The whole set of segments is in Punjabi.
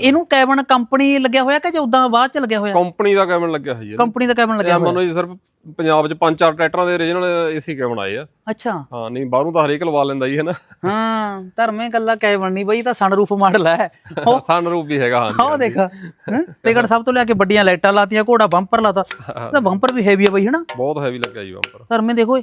ਇਹਨੂੰ ਕੈਬਨ ਕੰਪਨੀ ਲੱਗਿਆ ਹੋਇਆ ਕਿ ਜਾਂ ਉਦਾਂ ਬਾਅਦ ਚ ਲੱਗਿਆ ਹੋਇਆ? ਕੰਪਨੀ ਦਾ ਕੈਬਨ ਲੱਗਿਆ ਹੈ ਜੀ ਕੰਪਨੀ ਦਾ ਕੈਬਨ ਲੱਗਿਆ ਇਹ ਹੋਇਆ। ਮੰਨੋ ਜੀ ਸਿਰਫ ਪੰਜਾਬ 'ਚ ਪੰਜ ਚਾਰ ਟਰੈਕਟਰਾਂ ਦੇ ਓਰੀਜਨਲ ਏਸੀ ਕੈਬਨ ਆਏ ਆ। ਅੱਛਾ। ਹਾਂ ਨਹੀਂ ਬਾਹਰੋਂ ਤਾਂ ਹਰੇਕ ਲਵਾ ਲੈਂਦਾ ਜੀ ਹੈ ਨਾ। ਹਾਂ ਧਰਮੇ ਗੱਲਾਂ ਕੈਬਨ ਨਹੀਂ ਬਈ ਇਹ ਤਾਂ ਸਨਰੂਫ ਮਾਡਲ ਹੈ ਉਹ ਸਨਰੂਪ ਵੀ ਹੈਗਾ ਹਾਂ ਆਹ ਦੇਖ ਹੈਂ? ਟਿਕਟ ਸਭ ਤੋਂ ਲਿਆ ਕੇ ਵੱਡੀਆਂ ਲਾਈਟਾਂ ਲਾਤੀਆਂ ਘੋੜਾ ਬੰਪਰ ਲਾਤਾ। ਇਹਦਾ ਬੰਪਰ ਵੀ ਹੈਵੀ ਹੈ ਬਈ ਹਨਾ ਬਹੁਤ ਹੈਵੀ ਲੱਗਿਆ ਜੀ ਬੰਪਰ। ਧਰਮੇ ਦੇਖੋ ਏ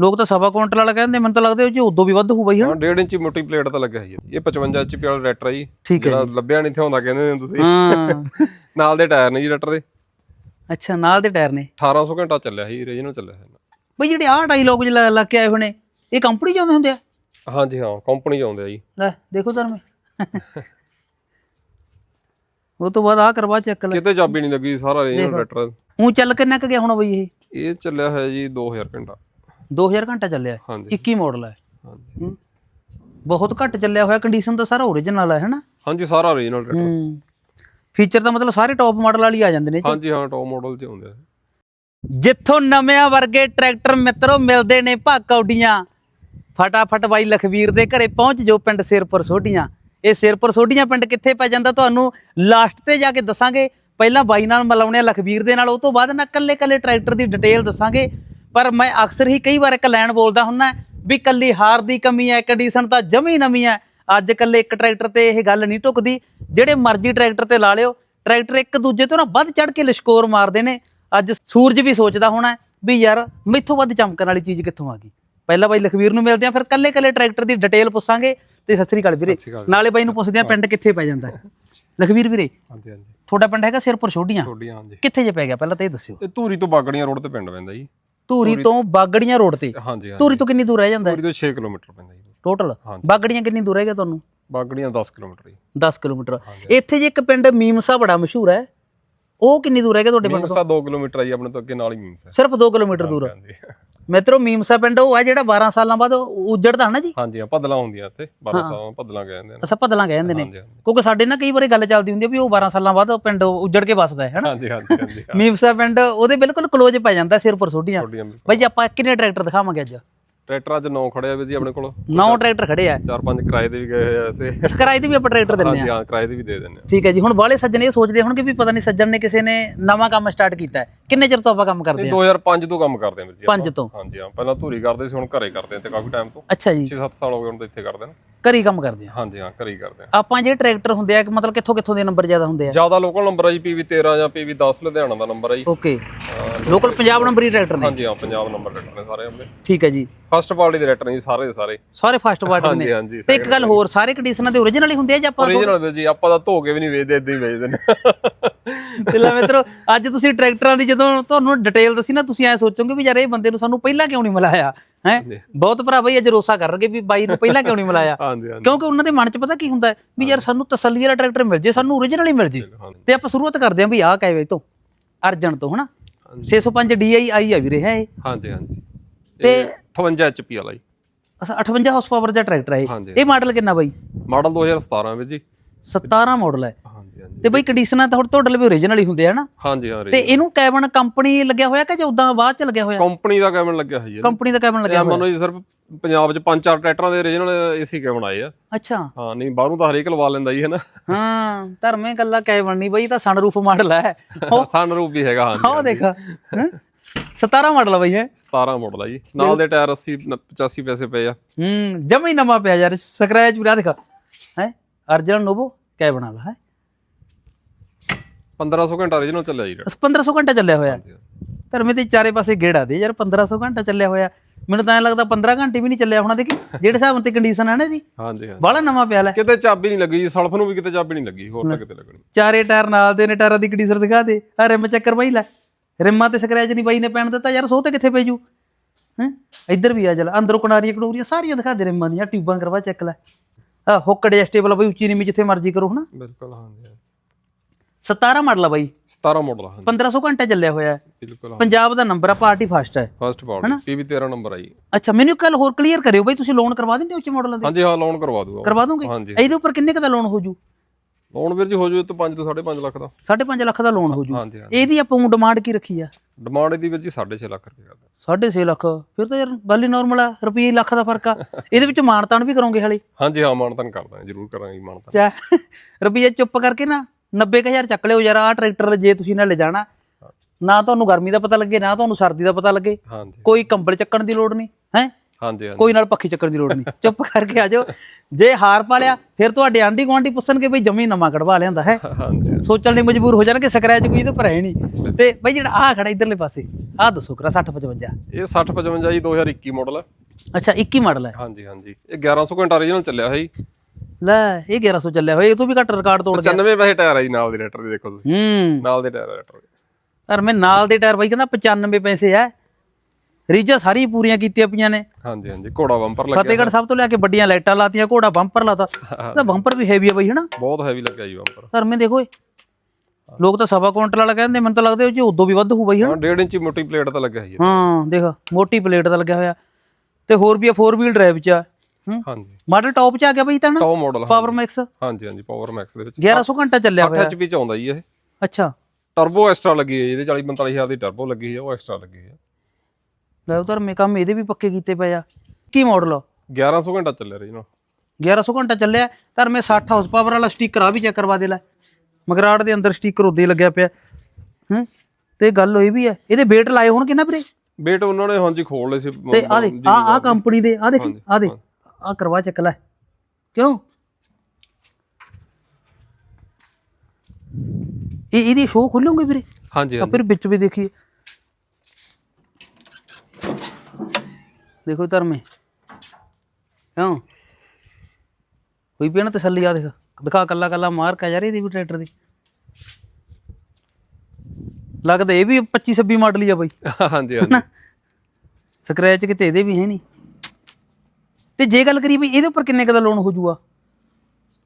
ਲੋਕ ਤਾਂ ਸਵਾ ਕੁਇੰਟਲ ਵਾਲਾ ਕਹਿੰਦੇ ਮੈਨੂੰ ਤਾਂ ਲੱਗਦਾ ਚ ਉਦੋਂ ਵੀ ਵੱਧ ਹੋਊ ਬਈ ਹਾਂ 1.5 ਇੰਚੀ ਮੋਟੀ ਪਲੇਟ ਤਾਂ ਲੱਗਿਆ ਹੈ ਜੀ ਇਹ 55 ਐਚਪੀ ਵਾਲਾ ਟਰੈਕਟਰ ਹੈ ਜੀ। ਠੀਕ ਹੈ ਜਿਹੜਾ ਲੱਭਿਆ ਨਹੀਂ ਥਿਆਉਂਦਾ ਕਹਿੰਦੇ ਨੇ ਤੁਸੀਂ। ਹਾਂ। ਨਾਲ ਦੇ ਟਾਇਰ ਨੇ ਜੀ ਟਰੈਕਟਰ ਦੇ। ਅੱਛਾ ਨਾਲ ਦੇ ਟਾਇਰ ਨੇ? 1800 ਘੰਟਾ ਚੱਲਿਆ ਸੀ ਓਰੀਜਨਲ ਚੱਲਿਆ ਹੈ ਬਈ ਜਿਹੜੇ ਆਹ ਡਾਇਲੋਗ ਜਿ ਲਾ ਕੇ ਆਏ ਹੋਏ ਨੇ ਇਹ ਕੰਪਨੀ ਜਾਂਦੇ ਹੁੰਦੇ ਆ? ਹਾਂਜੀ ਹਾਂ ਕੰਪਨੀ ਆਉਂਦੇ ਆ ਜੀ। ਲੈ ਦੇਖੋ ਧਰਮੇ ਉਹ ਤੋਂ ਬਾਅਦ ਆ ਕਰਵਾ ਚੈੱਕ ਲੈ। ਕਿਤੇ ਚਾਬੀ ਨਹੀਂ ਲੱਗੀ ਸਾਰਾ ਓਰੀਜਨਲ ਟਰੈਕਟਰ ਉਹ ਚੱਲ ਕਿੰਨਾ ਕੁ ਗਿਆ ਹੁਣ ਬਈ ਇਹ? ਇਹ ਚੱਲਿਆ ਹੈ ਜੀ 2000 ਘੰਟਾ। 2000 ਘੰਟਾ ਚੱਲਿਆ ਹਾਂਜੀ। 21 ਮਾਡਲ ਹੈ ਹਾਂਜੀ। ਹੂੰ। ਬਹੁਤ ਘੱਟ ਚੱਲਿਆ ਹੋਇਆ ਕੰਡੀਸ਼ਨ ਤਾਂ ਸਾਰਾ ਓਰੀਜਨਲ ਹੈ ਹਨਾ? ਹਾਂਜੀ ਸਾਰਾ ਓਰੀਜਨਲ ਟਰੈਕਟਰ ਹੂੰ ਫੀਚਰ ਤਾਂ ਮਤਲਬ ਸਾਰੇ ਟੌਪ ਮਾਡਲ ਵਾਲੀ ਆ ਜਾਂਦੇ ਨੇ ਇਹ 'ਚ। ਹਾਂਜੀ ਹਾਂ ਟੌਪ ਮਾਡਲ 'ਚ ਆਉਂਦੇ ਆ। ਜਿੱਥੋਂ ਨਵਿਆਂ ਵਰਗੇ ਟਰੈਕਟਰ ਮਿੱਤਰੋ ਮਿਲਦੇ ਨੇ ਭਾਕੌਡੀਆਂ ਫਟਾਫਟ ਬਾਈ ਲਖਵੀਰ ਦੇ ਘਰੇ ਪਹੁੰਚ ਜੋ ਪਿੰਡ ਸਿਰਪੁਰ ਸੋਢੀਆਂ। ਇਹ ਸਿਰਪੁਰ ਸੋਢੀਆਂ ਪਿੰਡ ਕਿੱਥੇ ਪੈ ਜਾਂਦਾ ਤੁਹਾਨੂੰ ਲਾਸਟ ਤੇ ਜਾ ਕੇ ਦੱਸਾਂਗੇ। ਪਹਿਲਾਂ ਬਾਈ ਨਾਲ ਮਿਲਾਉਣੇ ਆ ਲਖਵੀਰ ਦੇ ਨਾਲ ਉਹ ਤੋਂ ਬਾਅਦ ਨਾ ਕੱਲੇ ਕੱਲੇ ਟਰੈਕਟਰ ਦੀ ਡਿਟੇਲ ਦੱਸਾਂਗੇ। ਪਰ ਮੈਂ ਅਕਸਰ ਹੀ ਕਈ ਵਾਰ ਇੱਕ ਲਾਈਨ ਬੋਲਦਾ ਹੁੰਨਾ ਵੀ ਕੱਲੀ ਹਾਰ ਦੀ ਕਮੀ ਹੈ ਕੰਡੀਸ਼ਨ ਤਾਂ ਜਮੀ ਨਵੀਂ ਹੈ। ਅੱਜ ਕੱਲੇ ਇੱਕ ਟਰੈਕਟਰ ਤੇ ਇਹ ਗੱਲ ਨਹੀਂ ਟੁੱਕਦੀ। ਜਿਹੜੇ ਮਰਜ਼ੀ ਟਰੈਕਟਰ ਤੇ ਲਾ ਲਿਓ ਟਰੈਕਟਰ ਇੱਕ ਦੂਜੇ ਤੋਂ ਨਾ ਵੱਧ ਚੜ ਕੇ ਲਿਸ਼ਕੋਰ ਮਾਰਦੇ ਨੇ। ਅੱਜ ਸੂਰਜ ਵੀ ਸੋਚਦਾ ਹੋਣਾ ਵੀ ਯਾਰ ਮੈਥੋਂ ਵੱਧ ਚਮਕਣ ਵਾਲੀ ਚੀਜ਼ ਕਿੱਥੋਂ ਆ ਗਈ। ਪਹਿਲਾਂ ਬਾਈ ਲਖਵੀਰ ਨੂੰ ਮਿਲਦੇ ਆ ਫਿਰ ਕੱਲੇ ਕੱਲੇ ਟਰੈਕਟਰ ਦੀ ਡਿਟੇਲ ਪੁੱਛਾਂਗੇ ਤੇ ਸਤਿ ਸ੍ਰੀ ਅਕਾਲ ਵੀਰੇ। ਨਾਲੇ ਬਾਈ ਨੂੰ ਪੁੱਛਦੇ ਆ ਪਿੰਡ ਕਿੱਥੇ ਪੈ ਜਾਂਦਾ ਲਖਵੀਰ ਵੀਰੇ ਹਾਂਜੀ ਹਾਂਜੀ। ਤੁਹਾਡਾ ਪਿੰਡ ਹੈਗਾ ਸਿਰਪੁਰ ਛੋਡੀਆਂ? ਛੋਡੀਆਂ ਹਾਂਜੀ। ਕਿੱਥੇ ਜੇ ਪੈ ਗਿਆ? ਪਹਿਲਾਂ ਤਾਂ ਇਹ ਦੱਸਿਓ। ਇਹ ਧੂਰੀ ਤੋਂ ਬਾਗੜੀਆਂ ਰੋਡ ਤੇ ਪਿੰਡ ਪੈਂਦਾ ਜੀ। ਧੂਰੀ ਤੋਂ ਬਾਗੜੀਆਂ ਰੋਡ ਤੇ। ਹਾਂਜੀ ਹਾਂਜੀ। ਧੂਰੀ ਤੋਂ ਕਿੰਨੀ ਦੂਰ ਰਹਿ ਜਾਂਦਾ ਹੈ? ਧੂਰੀ ਤੋਂ 6 ਕਿਲੋਮੀਟਰ ਪੈਂਦਾ ਜੀ। ਟੋਟਲ ਹਾਂਜੀ। ਬਾਗੜੀਆਂ ਕਿੰਨੀ ਦੂਰ ਹੈਗਾ ਤੁਹਾਨੂੰ? ਬਾਗੜੀਆਂ 10 ਕਿਲੋਮੀਟਰ ਜੀ। 10 ਕਿਲੋਮੀਟਰ। ਹਾਂਜੀ। ਇੱਥੇ ਜੇ ਇੱਕ ਪਿੰਡ ਮੀਮਸਾ ਬੜਾ ਮਸ਼ਹੂਰ ਹੈ ਉਹ ਕਿੰਨੀ ਦੂਰ ਹੈਗਾ ਤੁਹਾਡੇ ਪਿੰਡ ਤੋਂ? ਮੀਮਸਾ 2 ਕਿਲੋਮੀਟਰ ਆ ਜੀ ਆਪਣੇ ਤੋਂ ਅੱਗੇ ਨਾਲ ਹੀ ਮੀਮਸਾ ਸਿਰਫ 2 ਕਿਲੋਮੀਟਰ ਦੂਰ ਹਾਂਜੀ। ਮਿੱਤਰੋ ਮੀਮਸਾ ਪਿੰਡ ਉਹ ਹੈ ਜਿਹੜਾ 12 ਸਾਲਾਂ ਬਾਅਦ ਉਜੜਦਾ ਹਨਾ ਜੀ? ਹਾਂਜੀ ਹਾਂ ਪਦਲਾ ਹੁੰਦੀਆਂ ਇੱਥੇ 12 ਸਾਲਾਂ ਪਦਲਾ ਕਹਿੰਦੇ ਨੇ। ਅਸਾਂ ਪਦਲਾਂ ਕਹਿੰਦੇ ਨੇ। ਕਿਉਂਕਿ ਸਾਡੇ ਨਾਲ ਕਈ ਵਾਰੀ ਗੱਲ ਚੱਲਦੀ ਹੁੰਦੀ ਹੈ ਵੀ ਉਹ 12 ਸਾਲਾਂ ਬਾਅਦ ਪਿੰਡ ਉਜੜ ਕੇ ਵੱਸਦਾ ਹੈ ਹਨਾ? ਹਾਂਜੀ ਹਾਂਜੀ ਹਾਂਜੀ। ਮੀਮਸਾ ਪਿੰਡ ਉਹਦੇ ਬਿਲਕੁਲ ਕਲੋਜ਼ ਪੈ ਜਾਂਦਾ ਸਿਰਪੁਰ ਸੋਢੀਆਂ। ਛੋਡੀਆਂ ਬਿਲਕੁਲ। ਬਾਈ ਜੀ ਆਪਾਂ ਕਿੰਨੇ ਟਰੈਕਟਰ ਦਿਖਾਵਾਂਗੇ ਅੱਜ? ਟਰੈਕਟਰ ਅੱਜ 9 ਖੜੇ ਆ ਵੀ ਜੀ ਆਪਣੇ ਕੋਲ। ਨੌ ਟਰੈਕਟਰ ਖੜੇ ਆ। ਚਾਰ ਪੰਜ ਕਿਰਾਏ ਦੇ ਵੀ ਗਏ ਹੋਏ ਆ ਐਸੇ ਕਿਰਾਏ ਤੇ ਵੀ ਆਪਾਂ ਟਰੈਕਟਰ ਦਿੰਨੇ ਆ। ਹਾਂ ਕਿਰਾਏ ਦੇ ਵੀ ਦੇ ਦਿੰਦੇ ਆ। ਠੀਕ ਹੈ ਜੀ ਹੁਣ ਬਾਹਲੇ ਸੱਜਣ ਇਹ ਸੋਚਦੇ ਹੋਣਗੇ ਵੀ ਪਤਾ ਨਹੀਂ ਸੱਜਣ ਨੇ ਕਿਸੇ ਨੇ ਨਵਾਂ ਕੰਮ ਸਟਾਰਟ ਕੀਤਾ ਹੈ। ਕਿੰਨੇ ਚਿਰ ਤੋਂ ਆਪਾਂ ਕੰਮ ਕਰਦੇ ਆ 2005 ਤੋਂ ਕੰਮ ਕਰਦੇ ਆ ਵੀਰ ਜੀ। ਪੰਜ ਤੋਂ। ਹਾਂਜੀ ਹਾਂ ਪਹਿਲਾਂ ਧੂਰੀ ਕਰਦੇ ਸੀ ਹੁਣ ਘਰੇ ਕਰਦੇ ਆ ਤੇ ਕਾਫੀ ਟਾਈਮ ਤੋਂ। ਅੱਛਾ ਜੀ। 6-7 ਸਾਲ ਹੋ ਗਏ ਹੁਣ ਤਾਂ ਇੱਥੇ ਕਰਦੇ ਨੇ ਘਰੀ ਕੰਮ ਕਰਦੇ ਆ ਹਾਂਜੀ ਹਾਂ ਘਰੇ ਕਰਦੇ ਆ ਆਪਾਂ ਜਿਹੜੇ ਟਰੈਕਟਰ ਹੁੰਦੇ ਆ ਮਤਲਬ ਕਿੱਥੋਂ ਕਿੱਥੋਂ ਦੇ ਨੰਬਰ ਜ਼ਿਆਦਾ ਹੁੰਦੇ ਆ? ਜ਼ਿਆਦਾ ਲੋਕਲ ਨੰਬਰ ਆ ਜੀ PV 13 ਜਾਂ PV 10 ਲੁਧਿਆਣਾ ਦਾ ਨੰਬਰ ਆ ਜੀ। ਓਕੇ ਲੋਕਲ ਪੰਜਾਬ ਨੰਬਰ ਹੀ ਟਰੈਕਟਰ ਨੇ? ਹਾਂਜੀ ਹਾਂ ਪੰਜਾਬ ਨੰਬਰ ਲੈਟਰ ਨੇ ਸਾਰੇ ਆਪਣੇ। ਠੀਕ ਹੈ ਜੀ। ਫਸਟ ਪਾਰਟੀ ਦੇ ਲੈਟਰ ਨੇ ਜੀ ਸਾਰੇ ਦੇ ਸਾਰੇ। ਸਾਰੇ ਫਸਟ ਹਾਂਜੀ ਨੇ? ਹਾਂਜੀ ਤੇ ਇੱਕ ਗੱਲ ਹੋਰ ਸਾਰੇ। ਕੰਡੀਸ਼ਨਾਂ ਦੇ ਓਰੀਜਨਲ ਹੀ ਹੁੰਦੇ ਆ ਜਾਂ ਆਪਾਂ ਓਰੀਜਨਲ ਵੀਰ ਜੀ ਆਪਾਂ ਤਾਂ ਧੋ ਕੇ ਵੀ ਨਹੀਂ ਵੇਚਦੇ ਇਦਾਂ ਹੀ ਵੇਚਦੇ ਨੇ। ਤੇ ਲੈ ਮਿੱਤਰੋ ਅੱਜ ਤੁਸੀਂ ਟਰੈਕਟਰਾਂ ਦੀ ਜਦੋਂ ਤੁਹਾਨੂੰ ਡਿਟੇਲ ਦੱਸੀ ਨਾ ਤੁਸੀਂ ਐ ਸੋਚੋਗੇ ਵੀ ਯਾਰ ਇਹ ਬੰਦੇ ਨੂੰ ਸਾਨੂੰ ਪਹਿਲਾਂ ਕਿਉਂ ਨਹੀਂ ਮਿਲਾਇਆ? ਹੈ? ਬਹੁਤ ਭਰਾ ਬਈ ਅੱਜ ਰੋਸਾ ਕਰਨਗੇ ਵੀ ਬਾਈ ਨੂੰ ਪਹਿਲਾਂ ਕਿਉਂ ਨਹੀਂ ਮਿਲਾਇਆ? ਕਿਉਂਕਿ ਉਹਨਾਂ ਦੇ ਮਨ 'ਚ ਪਤਾ ਕੀ ਹੁੰਦਾ ਵੀ ਯਾਰ ਸਾਨੂੰ ਤਸੱਲੀ ਵਾਲਾ ਟਰੈਕਟਰ ਮਿਲ ਜੇ ਸਾਨੂੰ ਓਰੀਜਨਲ ਹੀ ਮਿਲ ਜੇ। ਤੇ ਆਪਾਂ ਸ਼ੁਰੂਆਤ ਕਰਦੇ ਆਂ ਵੀ ਆਹ ਕਹੇ ਤੋਂ? ਅਰਜਨ ਤੋਂ ਹਨਾ? 605 DI ਆਈ ਆ ਵੀਰੇ ਹੈ ਇਹ? ਹਾਂਜੀ ਹਾਂਜੀ। ਤੇ 58 HP ਵਾਲਾ ਜੀ। ਅਸਾਂ 58 ਹਾਰਸ ਪਾਵਰ ਦਾ ਟਰੈਕਟਰ ਹੈ ਇਹ। ਮਾਡਲ ਕਿੰਨਾ ਬਾਈ? ਮਾਡਲ 2017 ਵਿੱਚ ਜੀ। 17 ਮਾਡਲ ਹੈ। ਤੇ ਬਾਈ ਕੰਡੀਸ਼ਨਾਂ ਤਾਂ ਹੁਣ ਤੁਹਾਡੇ ਲਈ ਓਰੀਜਨਲ ਹੀ ਹੁੰਦੇ ਆ ਹਨਾ ਹਾਂਜੀ ਹਾਂ ਤੇ ਇਹਨੂੰ ਕੈਬਨ ਕੰਪਨੀ ਲੱਗਿਆ ਹੋਇਆ ਕਿ ਜਾਂ ਉਦਾਂ ਬਾਅਦ ਚ ਲੱਗਿਆ ਹੋਇਆ? ਕੰਪਨੀ ਦਾ ਕੈਬਨ ਲੱਗਿਆ ਹੈ ਜੀ। ਕੰਪਨੀ ਦਾ ਕੈਬਨ ਲੱਗਿਆ ਹੋਇਆ। ਮੰਨੋ ਜੀ ਸਿਰਫ ਪੰਜਾਬ 'ਚ ਪੰਜ ਚਾਰ ਟਰੈਕਟਰਾਂ ਦੇ ਓਰੀਜਨਲ ਏਸੀ ਕੈਬਨ ਆਏ ਆ। ਅੱਛਾ। ਹਾਂ ਨਹੀਂ ਬਾਹਰੋਂ ਤਾਂ ਹਰੇਕ ਲਵਾ ਲੈਂਦਾ ਜੀ ਹੈ ਨਾ? ਹਾਂ ਧਰਮੇ ਗੱਲਾਂ ਕੈਬਨ ਨਹੀਂ ਬਾਈ ਤਾਂ ਸਨਰੂਫ ਮਾਡਲ ਹੈ ਉਹ ਸਨਰੂਪ ਵੀ ਹੈਗਾ ਦੇਖ। ਹੈਂ? 17 ਮਾਡਲ ਆ ਬਾਈ ਹੈ 17 ਮਾਡਲ ਆ ਜੀ। ਨਾਲ ਦੇ ਟਾਇਰ 80 85 ਪੈਸੇ ਪਏ ਆ। ਹੂੰ ਜਮਾ ਹੀ ਨਵਾਂ ਪਿਆ ਯਾਰ ਸਕ੍ਰੈਚ ਆ ਦੇਖ। ਹੈ? ਅਰਜਨ ਨੋਵੋ ਕੈਬਨ ਵਾਲਾ ਹੈ? 1500 ਘੰਟਾ ਓਰੀਜਨਲ ਚੱਲਿਆ ਜੀ 1500 ਘੰਟਾ ਚੱਲਿਆ ਹੋਇਆ। ਧਰਮੇ ਤੇ ਚਾਰੇ ਪਾਸੇ ਗੇੜਾ ਦੇ ਯਾਰ 1500 ਘੰਟਾ ਚੱਲਿਆ ਹੋਇਆ। ਮੈਨੂੰ ਤਾਂ ਐ ਲੱਗਦਾ 15 ਘੰਟੇ ਵੀ ਨਹੀਂ ਚੱਲਿਆ ਹੋਣਾ। ਦੇਖੀ ਜਿਹੜੇ ਹਿਸਾਬ ਤੇ ਕੰਡੀਸ਼ਨ ਹੈ ਨਾ ਜੀ ਹਾਂਜੀ ਬਾਹਲਾ ਨਵਾਂ ਪਿਆ ਲੈ। ਕਿਤੇ ਚਾਬੀ ਨਹੀਂ ਲੱਗੀ ਜੀ ਸਲਫ ਨੂੰ ਵੀ ਕਿਤੇ ਚਾਬੀ ਨਹੀਂ ਲੱਗੀ ਹੋਰ ਤਾਂ ਕਿਤੇ ਲੱਗਣੀ। ਚਾਰੇ ਟਾਇਰ ਨਾਲ ਦੇ ਨੇ ਟਾਇਰਾਂ ਦੀ ਕੰਡੀਸ਼ਨ ਦਿਖਾ ਦੇ। ਆ ਰਿਮ ਚੱਕਰ ਬਾਈ ਲੈ। ਰਿਮਾਂ ਤੇ ਸਕ੍ਰੈਚ ਨਹੀਂ ਬਾਈ ਨੇ ਪੈਣ ਦਿੱਤਾ। ਯਾਰ ਸੋਹ ਤੇ ਕਿੱਥੇ ਪੈ ਜੂ? ਹੈ? ਇੱਧਰ ਵੀ ਆ ਜਲ ਅੰਦਰੋਂ ਕਿਨਾਰੀਆਂ ਕਨੂਰੀਆਂ ਸਾਰੀਆਂ ਦਿਖਾ ਦੇ ਰਿਮਾਂ ਦੀਆਂ। ਟਿਊਬਾਂ ਕਰਵਾ ਚੱਕ ਲੈ। ਆ ਹੁੱਕ ਐਡਜਸਟੇਬਲ ਬਾਈ ਉੱਚੀ ਨੀਵੀਂ ਜਿੱਥੇ ਮਰਜ਼ੀ ਕਰੋ ਹਨਾ? ਬਿਲਕੁਲ ਹਾਂਜੀ। 17 ਮਾਡਲ ਆ ਬਾਈ। 17 ਮਾਡਲ ਹਾਂਜੀ। 1500 ਘੰਟਾ ਚੱਲਿਆ ਹੋਇਆ ਹੈ। ਬਿਲਕੁਲ ਪੰਜਾਬ ਦਾ ਨੰਬਰ ਆ ਪਾਰਟੀ ਫਸਟ ਹੈ। ਫਸਟ ਪਾਰਟੀ PV 13 ਨੰਬਰ ਆ ਜੀ। ਅੱਛਾ ਮੈਨੂੰ ਇੱਕ ਗੱਲ ਹੋਰ ਕਲੀਅਰ ਕਰਿਓ ਬਾਈ ਤੁਸੀਂ ਲੋਨ ਕਰਵਾ ਦਿੰਦੇ ਹੋ ਉੱਚ ਮਾਡਲਾਂ ਦੇ? ਹਾਂਜੀ ਹਾਂ ਲੋਨ ਕਰਵਾ ਦੂਗਾ ਕਰਵਾ ਦੋਗੇ? ਹਾਂਜੀ। ਇਹਦੇ ਉੱਪਰ ਕਿੰਨੇ ਕ ਦਾ ਲੋਨ ਹੋ ਜੂ ਲੋਨ ਵੀਰ ਜੀ ਹੋ ਜੂ ਤੇ 5 ਤੋਂ 5.5 ਲੱਖ ਦਾ। 5.5 ਲੱਖ ਦਾ ਲੋਨ ਹੋ ਜੂ ਇਹਦੀ ਆਪਾਂ ਡਿਮਾਂਡ ਕੀ ਰੱਖੀ ਆ? ਡਿਮਾਂਡ ਇਹਦੀ ਵੀਰ ਜੀ 6.5 ਲੱਖ ਰੁਪਏ ਕਰਦਾ 6.5 ਲੱਖ। ਫਿਰ ਤਾਂ ਯਾਰ ਗੱਲ ਹੀ ਨਾਰਮਲ ਆ ਰੁਪਏ ਲੱਖ ਦਾ ਫ਼ਰਕ ਆ। ਇਹਦੇ ਵਿੱਚ ਮਾਨਤਾਨ ਵੀ ਕਰੋਗੇ ਹਾਲੇ। ਹਾਂਜੀ ਹਾਂ ਮਾਨਤਨ ਕਰਦਾ ਜਰੂਰ ਕਰਾਂਗੇ ਮਾਨਤਨ। ਚਾ ਰੁਪਏ ਚੁੱਪ ਕਰਕੇ ਨਾ 90000 ਚੱਕ ਲਿਓ ਯਾਰ ਆਹ ਟਰੈਕਟਰ ਜੇ ਤੁਸੀਂ ਨਾ ਲੈ ਜਾਣਾ ਨਾ ਤੁਹਾਨੂੰ ਗਰਮੀ ਦਾ ਪਤਾ ਲੱਗੇ ਨਾ ਤੁਹਾਨੂੰ ਸਰਦੀ ਦਾ ਪਤਾ ਲੱਗੇ। ਹਾਂਜੀ। ਕੋਈ ਕੰਬਲ ਚੱਕਣ ਦੀ ਲੋੜ ਨਹੀਂ ਹੈ? ਹਾਂਜੀ ਹਾਂਜੀ। ਕੋਈ ਨਾਲ ਪੱਖੀ ਚੱਕਣ ਦੀ ਲੋੜ ਨਹੀਂ। ਚੁੱਪ ਕਰਕੇ ਆ ਜਾਓ। ਜੇ ਹਾਰ ਪਾ ਲਿਆ ਫਿਰ ਤੁਹਾਡੇ ਆਂਢੀ ਗੁਆਂਢੀ ਪੁੱਛਣਗੇ ਬਈ ਜਮੀ ਨਵਾਂ ਕਢਵਾ ਲਿਆਂਦਾ ਹੈ? ਹਾਂਜੀ ਸੋਚਣ ਲਈ ਮਜਬੂਰ ਹੋ ਜਾਣਗੇ ਸਕਰੈਚ ਕੋਈ ਉੱਪਰ ਹੈ ਨਹੀਂ। ਤੇ ਬਈ ਜਿਹੜਾ ਆ ਖੜਾ ਇਧਰਲੇ ਪਾਸੇ ਆ ਦੱਸੋ ਕਰਾ 60 55 ਇਹ 60 55 ਜੀ 2021 ਮਾਡਲ ਹੈ। ਅੱਛਾ 21 ਮਾਡਲ ਹੈ। ਹਾਂਜੀ ਹਾਂਜੀ। ਇਹ 1100 ਘੰਟਾ origignal ਚੱਲਿਆ ਹੈ ਜੀ ਲੈ ਇਹ 1100 ਚੱਲਿਆ ਹੋਇਆ ਇਹ ਤੋਂ ਵੀ ਘੱਟ ਰਿਕਾਰਡ ਤੋੜ ਗਿਆ। 95 ਪੈਸੇ ਟਾਇਰ ਹੈ ਜੀ ਨਾਲ ਦੇ ਰੇਟਰ ਦੇ ਦੇਖੋ ਤੁਸੀਂ। ਹੂੰ। ਨਾਲ ਦੇ ਟਾਇਰ ਰੇਟਰ ਦੇ। ਪਰ ਮੈਂ ਨਾਲ ਦੇ ਟਾਇਰ ਬਾਈ ਕਹਿੰਦਾ 95 ਪੈਸੇ ਆ। ਰੀਜਾਂ ਸਾਰੀਆਂ ਪੂਰੀਆਂ ਕੀਤੀਆਂ ਪਈਆਂ ਨੇ। ਹਾਂਜੀ ਹਾਂਜੀ ਘੋੜਾ ਬੰਪਰ ਲੱਗਿਆ ਫਤਿਹਗੜ੍ਹ ਸਾਹਿਬ ਤੋਂ ਲਿਆ ਕੇ ਵੱਡੀਆਂ ਲਾਈਟਾਂ ਲਾਤੀਆਂ ਘੋੜਾ ਬੰਪਰ ਲਾਤਾ। ਇਹਦਾ ਬੰਪਰ ਵੀ ਹੈਵੀ ਆ ਬਾਈ ਹਨਾ? ਬਹੁਤ ਹੈਵੀ ਲੱਗਿਆ ਜੀ ਬੰਪਰ ਧਰਮੇ ਮੈਂ ਦੇਖੋ ਲੋਕ ਤਾਂ ਸਵਾ ਕੁਇੰਟਲ ਵਾਲਾ ਕਹਿੰਦੇ ਮੈਨੂੰ ਤਾਂ ਲੱਗਦਾ ਉਹ ਚ ਉਦੋਂ ਵੀ ਵੱਧ ਹੋਊ ਬਾਈ ਹਨਾ? ਹਾਂ 1.5 ਇੰਚੀ ਮੋਟੀ ਪਲੇਟ ਤਾਂ ਲੱਗਿਆ ਜੀ ਹਾਂ ਦੇਖ ਮੋਟੀ ਪਲੇਟ ਦਾ ਲੱਗਿਆ ਹੋਇਆ। ਤੇ ਹੋਰ ਵੀ ਆ 4 ਵੀਲ ਡਰਾਈਵ ਚ ਆ। ਹਾਂਜੀ। ਮਾਡਲ ਟੌਪ ਚ ਆ ਗਿਆ ਬਾਈ ਤਾਂ ਨਾ? ਟੌਪ ਮਾਡਲ ਪਾਵਰ ਮੈਕਸ ਹਾਂਜੀ ਹਾਂਜੀ ਪਾਵਰ ਮੈਕਸ ਦੇ ਵਿੱਚ। 1100 ਘੰਟਾ ਚੱਲਿਆ 60 ਹੋਇਆ। ਐਚਪੀ ਚ ਆਉਂਦਾ ਜੀ ਇਹ। ਅੱਛਾ। ਟਰਬੋ ਐਕਸਟਰਾ ਲੱਗੀ ਹੈ ਜੀ, ਇਹਦੇ 40 45000 ਦੀ ਟਰਬੋ ਲੱਗੀ ਹੈ ਉਹ ਐਕਸਟਰਾ ਲੱਗੀ ਹੈ ਲੈ ਉਧਰ ਮੇ ਕੰਮ ਇਹਦੇ ਵੀ ਪੱਕੇ ਕੀਤੇ ਪਏ ਆ। ਕੀ ਮਾਡਲ 1100 ਘੰਟਾ ਚੱਲਿਆ ਰਹੀ ਨਾ 1100 ਘੰਟਾ ਚੱਲਿਆ ਧਰ ਮੈਂ 60 ਹਾਊਸ ਪਾਵਰ ਵਾਲਾ ਸਟicker ਆ ਵੀ ਚੈੱਕ ਕਰਵਾ ਦੇ ਲੈ। ਮਗਰਾੜ ਦੇ ਅੰਦਰ ਸਟicker ਉਦੇ ਲੱਗਿਆ ਪਿਆ। ਹੂੰ? ਤੇ ਗੱਲ ਹੋਈ ਵੀ ਹੈ ਇਹਦੇ ਵੇਟ ਲਾਏ ਹੋਣ ਕਿੰਨਾ ਵੀਰੇ? ਬੇਟ ਉਹਨਾਂ ਨੇ ਹਾਂਜੀ ਖੋਲ ਲਏ ਸੀ। ਤੇ ਆ ਦੇ ਆ ਆ ਕੰਪਨੀ ਦੇ ਆ ਦੇਖੀ ਆ ਦੇ ਆ ਕਰਵਾ ਚੱਕ ਲੈ। ਕਿਉਂ? ਇਹ ਇਹਦੀ ਸ਼ੋਅ ਖੋਲੋਗੇ ਵੀਰੇ? ਹਾਂਜੀ ਆ ਹਾਂਜੀ। ਫਿਰ ਵਿੱਚ ਵੀ ਦੇਖੀਏ। ਦੇਖੋ ਧਰਮੇ। ਕਿਉਂ? ਕੋਈ ਨਾ ਤਸੱਲੀ ਆ ਦੇਖ। ਦਿਖਾ ਕੱਲਾ ਕੱਲਾ ਮਾਰਕ ਆ ਯਾਰ ਇਹਦੀ ਵੀ ਟਰੈਕਟਰ ਦੀ। ਲੱਗਦਾ ਇਹ ਵੀ 25 26 ਮਾਡਲ ਹੀ ਆ ਬਾਈ। ਹਾਂਜੀ ਹਾਂਜੀ। ਸਕ੍ਰੈਚ ਕਿਤੇ ਇਹਦੇ ਵੀ ਹੈ ਨਹੀਂ। ਤੇ ਜੇ ਗੱਲ ਕਰੀਏ ਵੀ ਇਹਦੇ ਉੱਪਰ ਕਿੰਨੇ ਕੁ ਦਾ ਲੋਨ ਹੋ ਜੂਗਾ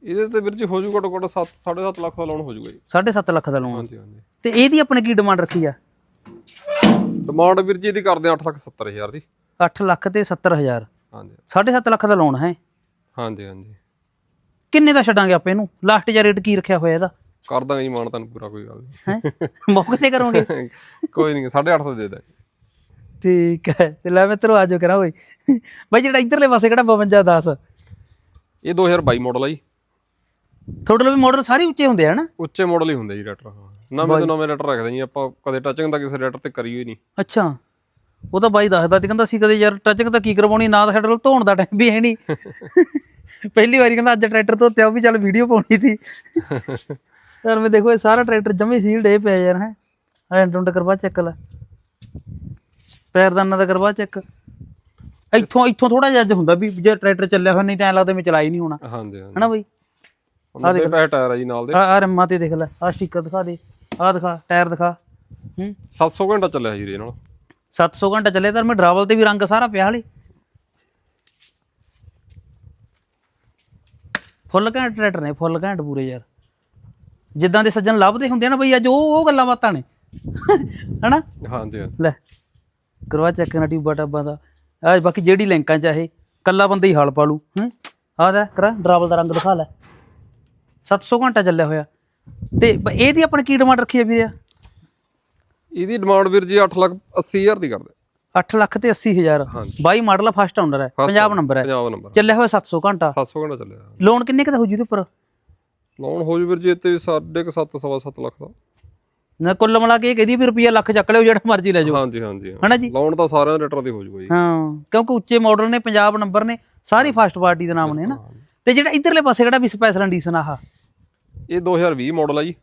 ਇਹਦੇ ਤੇ ਵੀਰ ਜੀ ਹੋ ਜੂ ਘੱਟੋ ਘੱਟ 7 7.5 ਲੱਖ ਦਾ ਲੋਨ ਹੋ ਜੂਗਾ ਜੀ 7.5 ਲੱਖ ਦਾ ਲੋਨ ਹਾਂਜੀ ਹਾਂਜੀ। ਤੇ ਇਹਦੀ ਆਪਣੇ ਕੀ ਡਿਮਾਂਡ ਰੱਖੀ ਆ? ਡਿਮਾਂਡ ਵੀਰ ਜੀ ਇਹਦੀ ਕਰਦੇ 8 ਲੱਖ 70 ਹਜ਼ਾਰ ਦੀ। 8 ਲੱਖ ਤੇ 70000 ਹਾਂਜੀ। 7.5 ਲੱਖ ਦਾ ਲੋਨ ਹੈ। ਹਾਂਜੀ ਹਾਂਜੀ। ਕਿੰਨੇ ਦਾ ਛੱਡਾਂਗੇ ਆਪਾਂ ਇਹਨੂੰ? ਲਾਸਟ ਜਾਂ ਰੇਟ ਕੀ ਰੱਖਿਆ ਹੋਇਆ ਇਹਦਾ? ਕਰ ਦਾਂਗੇ ਜੀ ਮਾਨ ਤੁਹਾਨੂੰ ਪੂਰਾ ਕੋਈ ਗੱਲ ਹੈ? ਮੌਕੇ ਤੇ ਕਰੋਗੇ? ਨਹੀਂ ਕੋਈ ਨਹੀਂ 8.5 ਦਾ ਦੇ ਦਾਂਗੇ। ਠੀਕ ਹੈ ਤੇ ਲੈ ਮਿੱਤਰੋ ਆਜੋ ਕਰਾ ਓਏ। ਬਾਈ ਜਿਹੜਾ ਇਧਰਲੇ ਪਾਸੇ ਕਿਹੜਾ 52 10 ਇਹ 2022 ਮਾਡਲ ਆ ਜੀ। ਤੁਹਾਡੇ ਲਈ ਮਾਡਲ ਸਾਰੇ ਉੱਚੇ ਹੁੰਦੇ ਆ ਨਾ? ਉੱਚੇ ਮਾਡਲ ਹੀ ਹੁੰਦੇ ਜੀ ਰੈਟਰ ਨਵੇਂ ਤੋਂ ਨਵੇਂ ਰੈਟਰ ਰੱਖਦੇ ਜੀ ਆਪਾਂ ਕਦੇ ਟੱਚਿੰਗ ਤਾਂ ਕਿਸੇ ਰੈਟਰ ਤੇ ਕਰੀ ਹੋਈ ਨਹੀਂ। ਅੱਛਾ ਉਹ ਤਾਂ ਬਾਈ ਦੱਸਦਾ ਤੇ ਕਹਿੰਦਾ ਸੀ ਕਦੇ ਯਾਰ ਟੱਚਿੰਗ ਤਾਂ ਕੀ ਕਰਵਾਉਣੀ ਨਾ ਤਾਂ ਸਾਡੇ ਕੋਲ ਧੋਣ ਦਾ ਟਾਈਮ ਵੀ ਹੈ ਨਹੀਂ। ਪਹਿਲੀ ਵਾਰੀ ਕਹਿੰਦਾ ਅੱਜ ਟਰੈਕਟਰ ਧੋਤੇ ਆ ਉਹ ਵੀ ਚੱਲ ਵੀਡੀਓ ਪਾਉਣੀ ਸੀ। ਯਾਰ ਮੈਂ ਦੇਖੋ ਇਹ ਸਾਰਾ ਟਰੈਕਟਰ ਜਮੇ ਸੀਲਡ ਇਹ ਪਿਆ ਯਾਰ ਹੈ। ਐਂ ਟੁੰਡ ਕਰਵਾ ਚੱਕ ਲੈ। ਪੈਰਦਾਨਾ ਦਾ ਕਰਵਾ ਚੱਕ ਇੱਥੋਂ ਇੱਥੋਂ ਥੋੜਾ ਜਿਹਾ ਅੱਜ ਹੁੰਦਾ ਵੀ ਜੇ ਟਰੈਕਟਰ ਚੱਲਿਆ ਹੋਇਆ ਨਹੀਂ ਤਾਂ ਐਂ ਲੱਗਦਾ ਮੈਂ ਚਲਾਈ ਨਹੀਂ ਹੋਣਾ। ਹਾਂਜੀ ਹਾਂਜੀ। ਹਨਾ ਬਾਈ? ਆ ਦੇਖ। ਪੈਸੇ ਟਾਇਰ ਆ ਜੀ ਨਾਲ ਦੇ। ਆ ਆ ਰੰਮਾਂ ਤੇ ਦੇਖ ਲੈ ਆ ਸਟicker ਦਿਖਾ ਦੇ ਆ ਦਿਖਾ ਟਾਇਰ ਦਿਖਾ। ਹੂੰ? 700 ਘੰਟਾ ਚੱਲਿਆ ਜੀ ਇਹਦੇ ਨਾਲ। 700 ਘੰਟਾ ਚੱਲੇ ਤਾਂ ਮੈਂ ਡਰਾਵਲ ਤੇ ਵੀ ਰੰਗ ਸਾਰਾ ਪਿਆ ਹਲੇ। ਫੁੱਲ ਘੈਂਟ ਟਰੈਕਟਰ ਨੇ ਫੁੱਲ ਘੈਂਟ ਪੂਰੇ ਯਾਰ। ਜਿੱਦਾਂ ਦੇ ਸੱਜਣ ਲੱਭਦੇ ਹੁੰਦੇ ਆ ਨਾ ਬਈ ਅੱਜ ਉਹ ਉਹ ਗੱਲਾਂ ਬਾਤਾਂ ਨੇ। ਹਨਾ? ਹਾਂਜੀ। ਲੈ। ਕਰਵਾ ਚੈੱਕ ਨਾ ਟਿਊਬਾ ਟਾਬਾਂ ਦਾ। ਆ ਬਾਕੀ ਜਿਹੜੀ ਲਿੰਕਾਂ ਚ ਆ ਇਹ ਕੱਲਾ ਬੰਦਾ ਹੀ ਹਲ ਪਾ ਲੂ ਹੂੰ। ਆ ਲੈ ਕਰਾ ਡਰਾਵਲ ਦਾ ਰੰਗ ਦਿਖਾ ਲੈ। 700 ਘੰਟਾ ਚੱਲਿਆ ਹੋਇਆ। ਤੇ ਬ- ਇਹਦੀ ਆਪਣੇ ਕੀ ਡਿਮਾਂਡ ਰੱਖੀ ਹੈ ਵੀਰੇ? ਇਹਦੀ ਡਿਮਾਂਡ ਵੀਰ ਜੀ 8 ਲੱਖ 80 ਹਜ਼ਾਰ ਦੀ ਕਰਦੇ। 8 ਲੱਖ ਤੇ 80 ਹਜ਼ਾਰ। ਹਾਂਜੀ। 22 ਮਾਡਲ ਆ ਫਸਟ ਓਨਰ ਹੈ ਪੰਜਾਬ ਨੰਬਰ ਹੈ ਪੰਜਾਬ ਨੰਬਰ। ਚੱਲਿਆ ਹੋਇਆ 700 ਘੰਟਾ। 700 ਘੰਟਾ ਚੱਲਿਆ। ਲੋਨ ਕਿੰਨੇ ਕੁ ਦਾ ਹੋ ਜੂ ਇਹਦੇ ਉੱਪਰ? ਲੋਨ ਹੋ ਜੂ ਵੀਰ ਜੀ ਇੱਥੇ 7.5 ਸਵਾ 7 ਲੱਖ ਦਾ। ਨਾ ਕੁੱਲ ਮਿਲਾ ਕੇ ਇਹ ਕਹਦੀ ਵੀ ਰੁਪਈਆ ਲੱਖ ਚੱਕ ਲਿਓ ਜਿਹੜਾ ਮਰਜ਼ੀ ਲੈ ਜਾਓ। ਹਾਂਜੀ ਹਾਂਜੀ। ਹਨਾ ਜੀ? ਲੋਨ ਤਾਂ ਸਾਰਿਆਂ ਰੇਟਰ ਦੇ ਹੋ ਜੂਗਾ ਜੀ। ਹਾਂ ਕਿਉਂਕਿ ਉੱਚੇ ਮਾਡਲ ਨੇ ਪੰਜਾਬ ਨੰਬਰ ਨੇ ਸਾਰੀ ਫਸਟ ਪਾਰਟੀ ਦੇ ਨਾਮ ਨੇ ਨਾ ਤੇ ਜਿਹੜਾ ਇਧਰਲੇ ਪਾਸੇ ਕਿਹੜਾ ਵੀ ਸਪੈਸ਼ਲ ਐਡੀਸ਼ਨ ਆਹ? ਇਹ 2020 ਮਾਡਲ ਆ ਜੀ।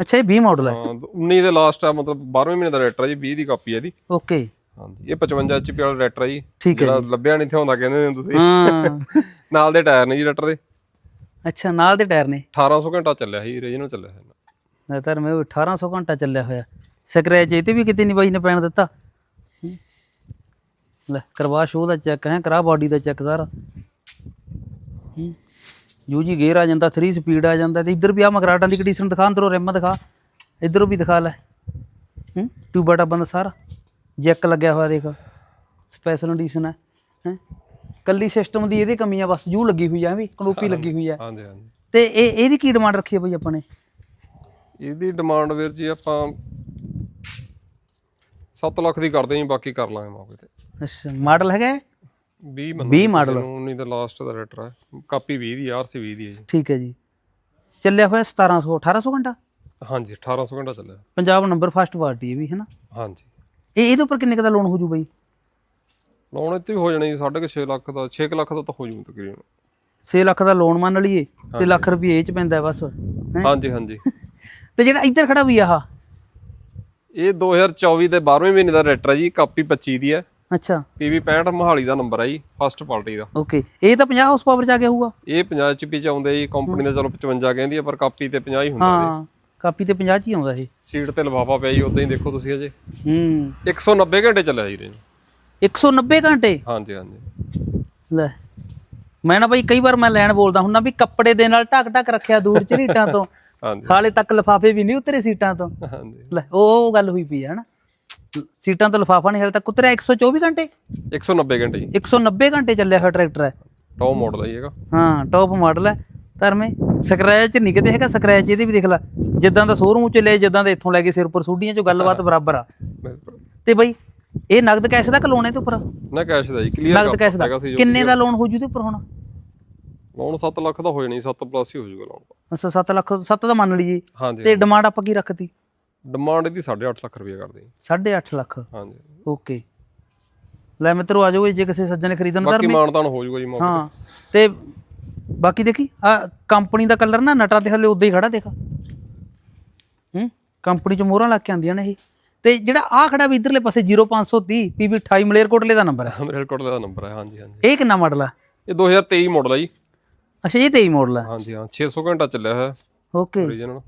ਅੱਛਾ ਇਹ 20 ਮਾਡਲ ਹੈ ਹਾਂ 19 ਦੇ ਲਾਸਟ ਆ ਮਤਲਬ 12ਵੇਂ ਮਹੀਨੇ ਦਾ ਰੇਟਰ ਆ ਜੀ 20 ਦੀ ਕਾਪੀ ਆ ਇਹਦੀ। ਓਕੇ। ਹਾਂਜੀ ਇਹ 55 ਐਚਪੀ ਵਾਲਾ ਰੇਟਰ ਆ ਜੀ। ਜਿਹੜਾ ਲੱਭਿਆ ਨਹੀਂ ਥਿਆਉਂਦਾ ਕਹਿੰਦੇ ਨੇ ਤੁਸੀਂ। ਹਾਂ। ਨਾਲ ਦੇ ਟਾਇਰ ਨੇ ਜੀ ਰੇਟਰ ਦੇ। ਅੱਛਾ ਨਾਲ ਦੇ ਟਾਇਰ ਨੇ? 1800 ਘੰਟਾ ਚੱਲਿਆ ਸੀ ਰੀਜਨਲ ਚੱਲਿਆ ਸੀ। ਮੈਂ ਤਾਂ ਮੈਂ 1800 ਘੰਟਾ ਚੱਲਿਆ ਹੋਇਆ। ਸਕ੍ਰੈਚ ਇਹ ਤੇ ਵੀ ਕਿਤੇ ਨਹੀਂ ਬਾਈ ਨੇ ਪੈਣ ਦਿੱਤਾ। ਲੈ ਕਰਵਾ ਸ਼ੋਅ ਦਾ ਚੈੱਕ ਹੈ ਕਰਾ ਬਾਡੀ ਦਾ ਚੈੱਕ ਸਾਰਾ। ਜੀ ਗੇਅਰ ਆ ਜਾਂਦਾ 3 ਸਪੀਡ ਆ ਜਾਂਦਾ ਤੇ ਇੱਧਰ ਵੀ ਆ ਮਗਰਾਟਾਂ ਦੀ ਕੰਡੀਸ਼ਨ ਦਿਖਾ ਅੰਦਰੋਂ ਰਿਮ ਦਿਖਾ। ਇੱਧਰੋਂ ਵੀ ਦਿਖਾ ਲੈ। ਹੂੰ ਟਿਊਬਾ ਟਾਬਾਂ ਦਾ ਸਾਰਾ। ਜੈਕ ਲੱਗਿਆ ਹੋਇਆ ਦੇਖ। ਸਪੈਸ਼ਲ ਐਡੀਸ਼ਨ ਹੈ ਹੈ। ਕੱਲੀ ਸਿਸਟਮ ਦੀ ਇਹਦੀ ਕਮੀ ਆ ਬਸ ਜੂ ਲੱਗੀ ਹੋਈ ਆ ਵੀ ਕਨੋਪੀ ਲੱਗੀ ਹੋਈ ਆ। ਹਾਂਜੀ ਹਾਂਜੀ। ਤੇ ਇਹ ਇਹਦੀ ਕੀ ਡਿਮਾਂਡ ਰੱਖੀ ਹੈ ਬਈ ਆਪਾਂ ਨੇ? ਇਹਦੀ ਡਿਮਾਂਡ ਵੀਰ ਜੀ ਆਪਾਂ 7 ਲੱਖ ਦੀ ਕਰਦੇ ਜੀ ਬਾਕੀ ਕਰ ਲਾਂਗੇ ਮੌਕੇ ਤੇ। ਅੱਛਾ ਮਾਡਲ ਹੈਗਾ ਇਹ? 20 ਮੰਨ 20 ਮਾਡਲ 19 ਦਾ ਲਾਸਟ ਦਾ ਰੇਟਰ ਹੈ। ਕਾਪੀ 20 ਦੀ ਆਰਸੀ 20 ਦੀ ਹੈ ਜੀ। ਠੀਕ ਹੈ ਜੀ। ਚੱਲਿਆ ਹੋਇਆ 1700 1800 ਘੰਟਾ? ਹਾਂਜੀ 1800 ਘੰਟਾ ਚੱਲਿਆ। ਪੰਜਾਬ ਨੰਬਰ ਫਸਟ ਪਾਰਟੀ ਹੈ ਵੀ ਹੈਨਾ ਹਾਂਜੀ। ਇਹ ਇਹਦੇ ਉੱਪਰ ਕਿੰਨੇ ਕੁ ਦਾ ਲੋਨ ਹੋ ਜੂ ਬਈ? ਲੋਨ ਇੱਥੇ ਵੀ ਹੋ ਜਾਣਾ ਜੀ 6.5 ਲੱਖ ਦਾ 6 ਲੱਖ ਦਾ ਤਾਂ ਹੋ ਜੂ ਤਕਰੀਬਨ। 6 ਲੱਖ ਦਾ ਲੋਨ ਮੰਨ ਲਈਏ ਤੇ ਲੱਖ ਰੁਪਏ ਇਹ ਚ ਪੈਂਦਾ ਬਸ ਹੈਂ? ਹਾਂਜੀ ਹਾਂਜੀ। ਤੇ ਜਿਹੜਾ ਇੱਧਰ ਖੜਾ ਵੀ ਆਹ? ਇਹ 2024 ਦੇ 12ਵੇਂ ਮਹੀਨੇ ਦਾ ਰੇਟਰ ਹੈ ਜੀ ਕਾਪੀ 25 ਦੀ ਹੈ ਅੱਛਾ। ਪੀਵੀ 65 ਮੋਹਾਲੀ ਦਾ ਨੰਬਰ ਹੈ ਜੀ ਫਸਟ ਪਾਰਟੀ ਦਾ। ਓਕੇ ਇਹ ਤਾਂ 50 ਹਾਰਸ ਪਾਵਰ ਚ ਆ ਗਿਆ ਹੋਊਗਾ? ਇਹ 50 ਚ ਵੀ ਚ ਆਉਂਦੇ ਜੀ ਕੰਪਨੀ ਦਾ ਚਲੋ 55 ਕਹਿੰਦੀ ਹੈ ਪਰ ਕਾਪੀ ਤੇ 50 ਹੀ ਹੁੰਦਾ ਜੀ ਹਾਂ ਕਾਪੀ ਤੇ 50 ਚ ਹੀ ਆਉਂਦਾ ਇਹ। ਸੀਟ ਤੇ ਲਫਾਫਾ ਪਿਆ ਜੀ ਉਦਾਂ ਹੀ ਦੇਖੋ ਤੁਸੀਂ ਅਜੇ ਹੂੰ। 190 ਘੰਟੇ ਚੱਲਿਆ ਜੀ ਰੇਂਜ 190 ਘੰਟੇ? ਹਾਂਜੀ ਹਾਂਜੀ। ਲੈ ਮੈਂ ਨਾ ਬਈ ਕਈ ਵਾਰ ਮੈਂ ਲੈਣ ਬੋਲਦਾ ਹੁੰਨਾ ਵੀ ਕੱਪੜੇ ਦੇ ਨਾਲ ਢੱਕ ਢੱਕ ਰੱਖਿਆ ਦੂਰ ਝਰੀਟਾਂ ਤੋਂ। ਹਾਂਜੀ ਹਾਲੇ ਤੱਕ ਲਫਾਫੇ ਵੀ ਨਹੀਂ ਉਤਰੇ ਸੀਟਾਂ ਤੋਂ। ਹਾਂਜੀ। ਲੈ ਉਹ ਉਹ ਗੱਲ ਹੋਈ ਪਈ ਹੈ ਹਨਾ। ਸੀਟਾਂ ਤੋਂ ਲਫਾਫਾ ਨਹੀਂ ਹਾਲੇ ਤੱਕ ਉਤਰਿਆ 124 ਘੰਟੇ? 190 ਘੰਟੇ ਜੀ। 190 ਘੰਟੇ ਚੱਲਿਆ ਹੋਇਆ ਟਰੈਕਟਰ ਹੈ। ਟੌਪ ਮਾਡਲ ਹੈ ਜੀ ਹਾਂ ਟੌਪ ਮਾਡਲ ਹੈ। ਧਰਮੇ ਸਕ੍ਰੈਚ ਨਹੀਂ ਕਿਤੇ ਹੈਗਾ ਸਕ੍ਰੈਚ ਇਹਦੇ ਵੀ ਦੇਖ ਲੈ। ਜਿੱਦਾਂ ਦਾ ਸ਼ੋਰੂਮ ਚ ਲਿਆ ਜਿੱਦਾਂ ਦਾ ਇੱਥੋਂ ਲੈ ਕੇ ਸਿਰ ਪਰ ਸੂਡੀਆਂ ਚੋਂ ਗੱਲਬਾਤ ਬਰਾਬਰ ਆ। ਤੇ ਬਈ ਇਹ ਨਗਦ ਕੈਸ਼ ਦਾ ਲੋਨ ਇਹਦੇ ਉੱਪਰ? ਨਾ ਕੈਸ਼ ਦਾ ਜੀ ਕਲੀਅਰ ਨਗਦ ਕੈਸ਼ ਦਾ। ਕਿੰਨੇ ਦਾ ਲੋਨ ਹੋ ਜੂ ਇਹਦੇ ਉੱਪਰ ਹੁਣ? ਲੋਨ 7 ਲੱਖ ਦਾ ਹੋ ਜਾਣੀ 7 ਪਲੱਸ ਹੀ ਹੋ ਜਾਊਗਾ ਲੋਨ ਅੱਛਾ 7 ਲੱਖ 7 ਦਾ ਮੰਨ ਲਈਏ। ਹਾਂਜੀ ਤੇ ਡਿਮਾਂਡ ਆਪਾਂ ਕੀ ਰੱਖਤੀ? ਡਿਮਾਂਡ ਇਹਦੀ 8.5 ਲੱਖ ਰੁਪਏ ਕਰਦੇ ਜੀ। 8.5 ਲੱਖ? ਹਾਂਜੀ। ਓਕੇ। ਲੈ ਮਿੱਤਰੋ ਆ ਜਾਓ ਜੇ ਕਿਸੇ ਸੱਜਣ ਨੇ ਖਰੀਦਣਾ ਬਾਕੀ ਧਰਮੇ ਮਾਨਤਾਨ ਹੋ ਜਾਊਗਾ ਜੀ ਮੌਕੇ ਹਾਂ ਤੇ ਬਾਕੀ ਦੇਖੀ ਆ ਕੰਪਨੀ ਦਾ ਕਲਰ ਨਾ ਨਟਾਂ ਤੇ ਹਲੇ ਉਦਾਂ ਹੀ ਖੜਾ ਦੇਖ। ਹੂੰ ਕੰਪਨੀ ਚ ਮੋਹਰਾਂ ਲੱਗ ਕੇ ਆਉਂਦੀਆਂ ਨੇ ਇਹ। ਤੇ ਜਿਹੜਾ ਆ ਖੜਾ ਵੀ ਇਧਰਲੇ ਪਾਸੇ 0530 PB 28 ਮਲੇਰਕੋਟਲੇ ਦਾ ਨੰਬਰ ਹੈ। ਕੋਲ ਦਾ ਨੰਬਰ ਹੈ ਹਾਂਜੀ ਹਾਂਜੀ। ਇਹ ਕਿੰਨਾ ਮਾਡਲ ਆ? ਇਹ 2023 ਮਾਡਲ ਹੈ ਜੀ। ਅੱਛਾ ਇਹ 23 ਮਾਡਲ ਆ। ਹਾਂਜੀ ਹਾਂ 600 ਘੰਟਾ ਚੱਲਿਆ ਹੋਇਆ। ਓਕੇ ਓਰੀਜਨਲ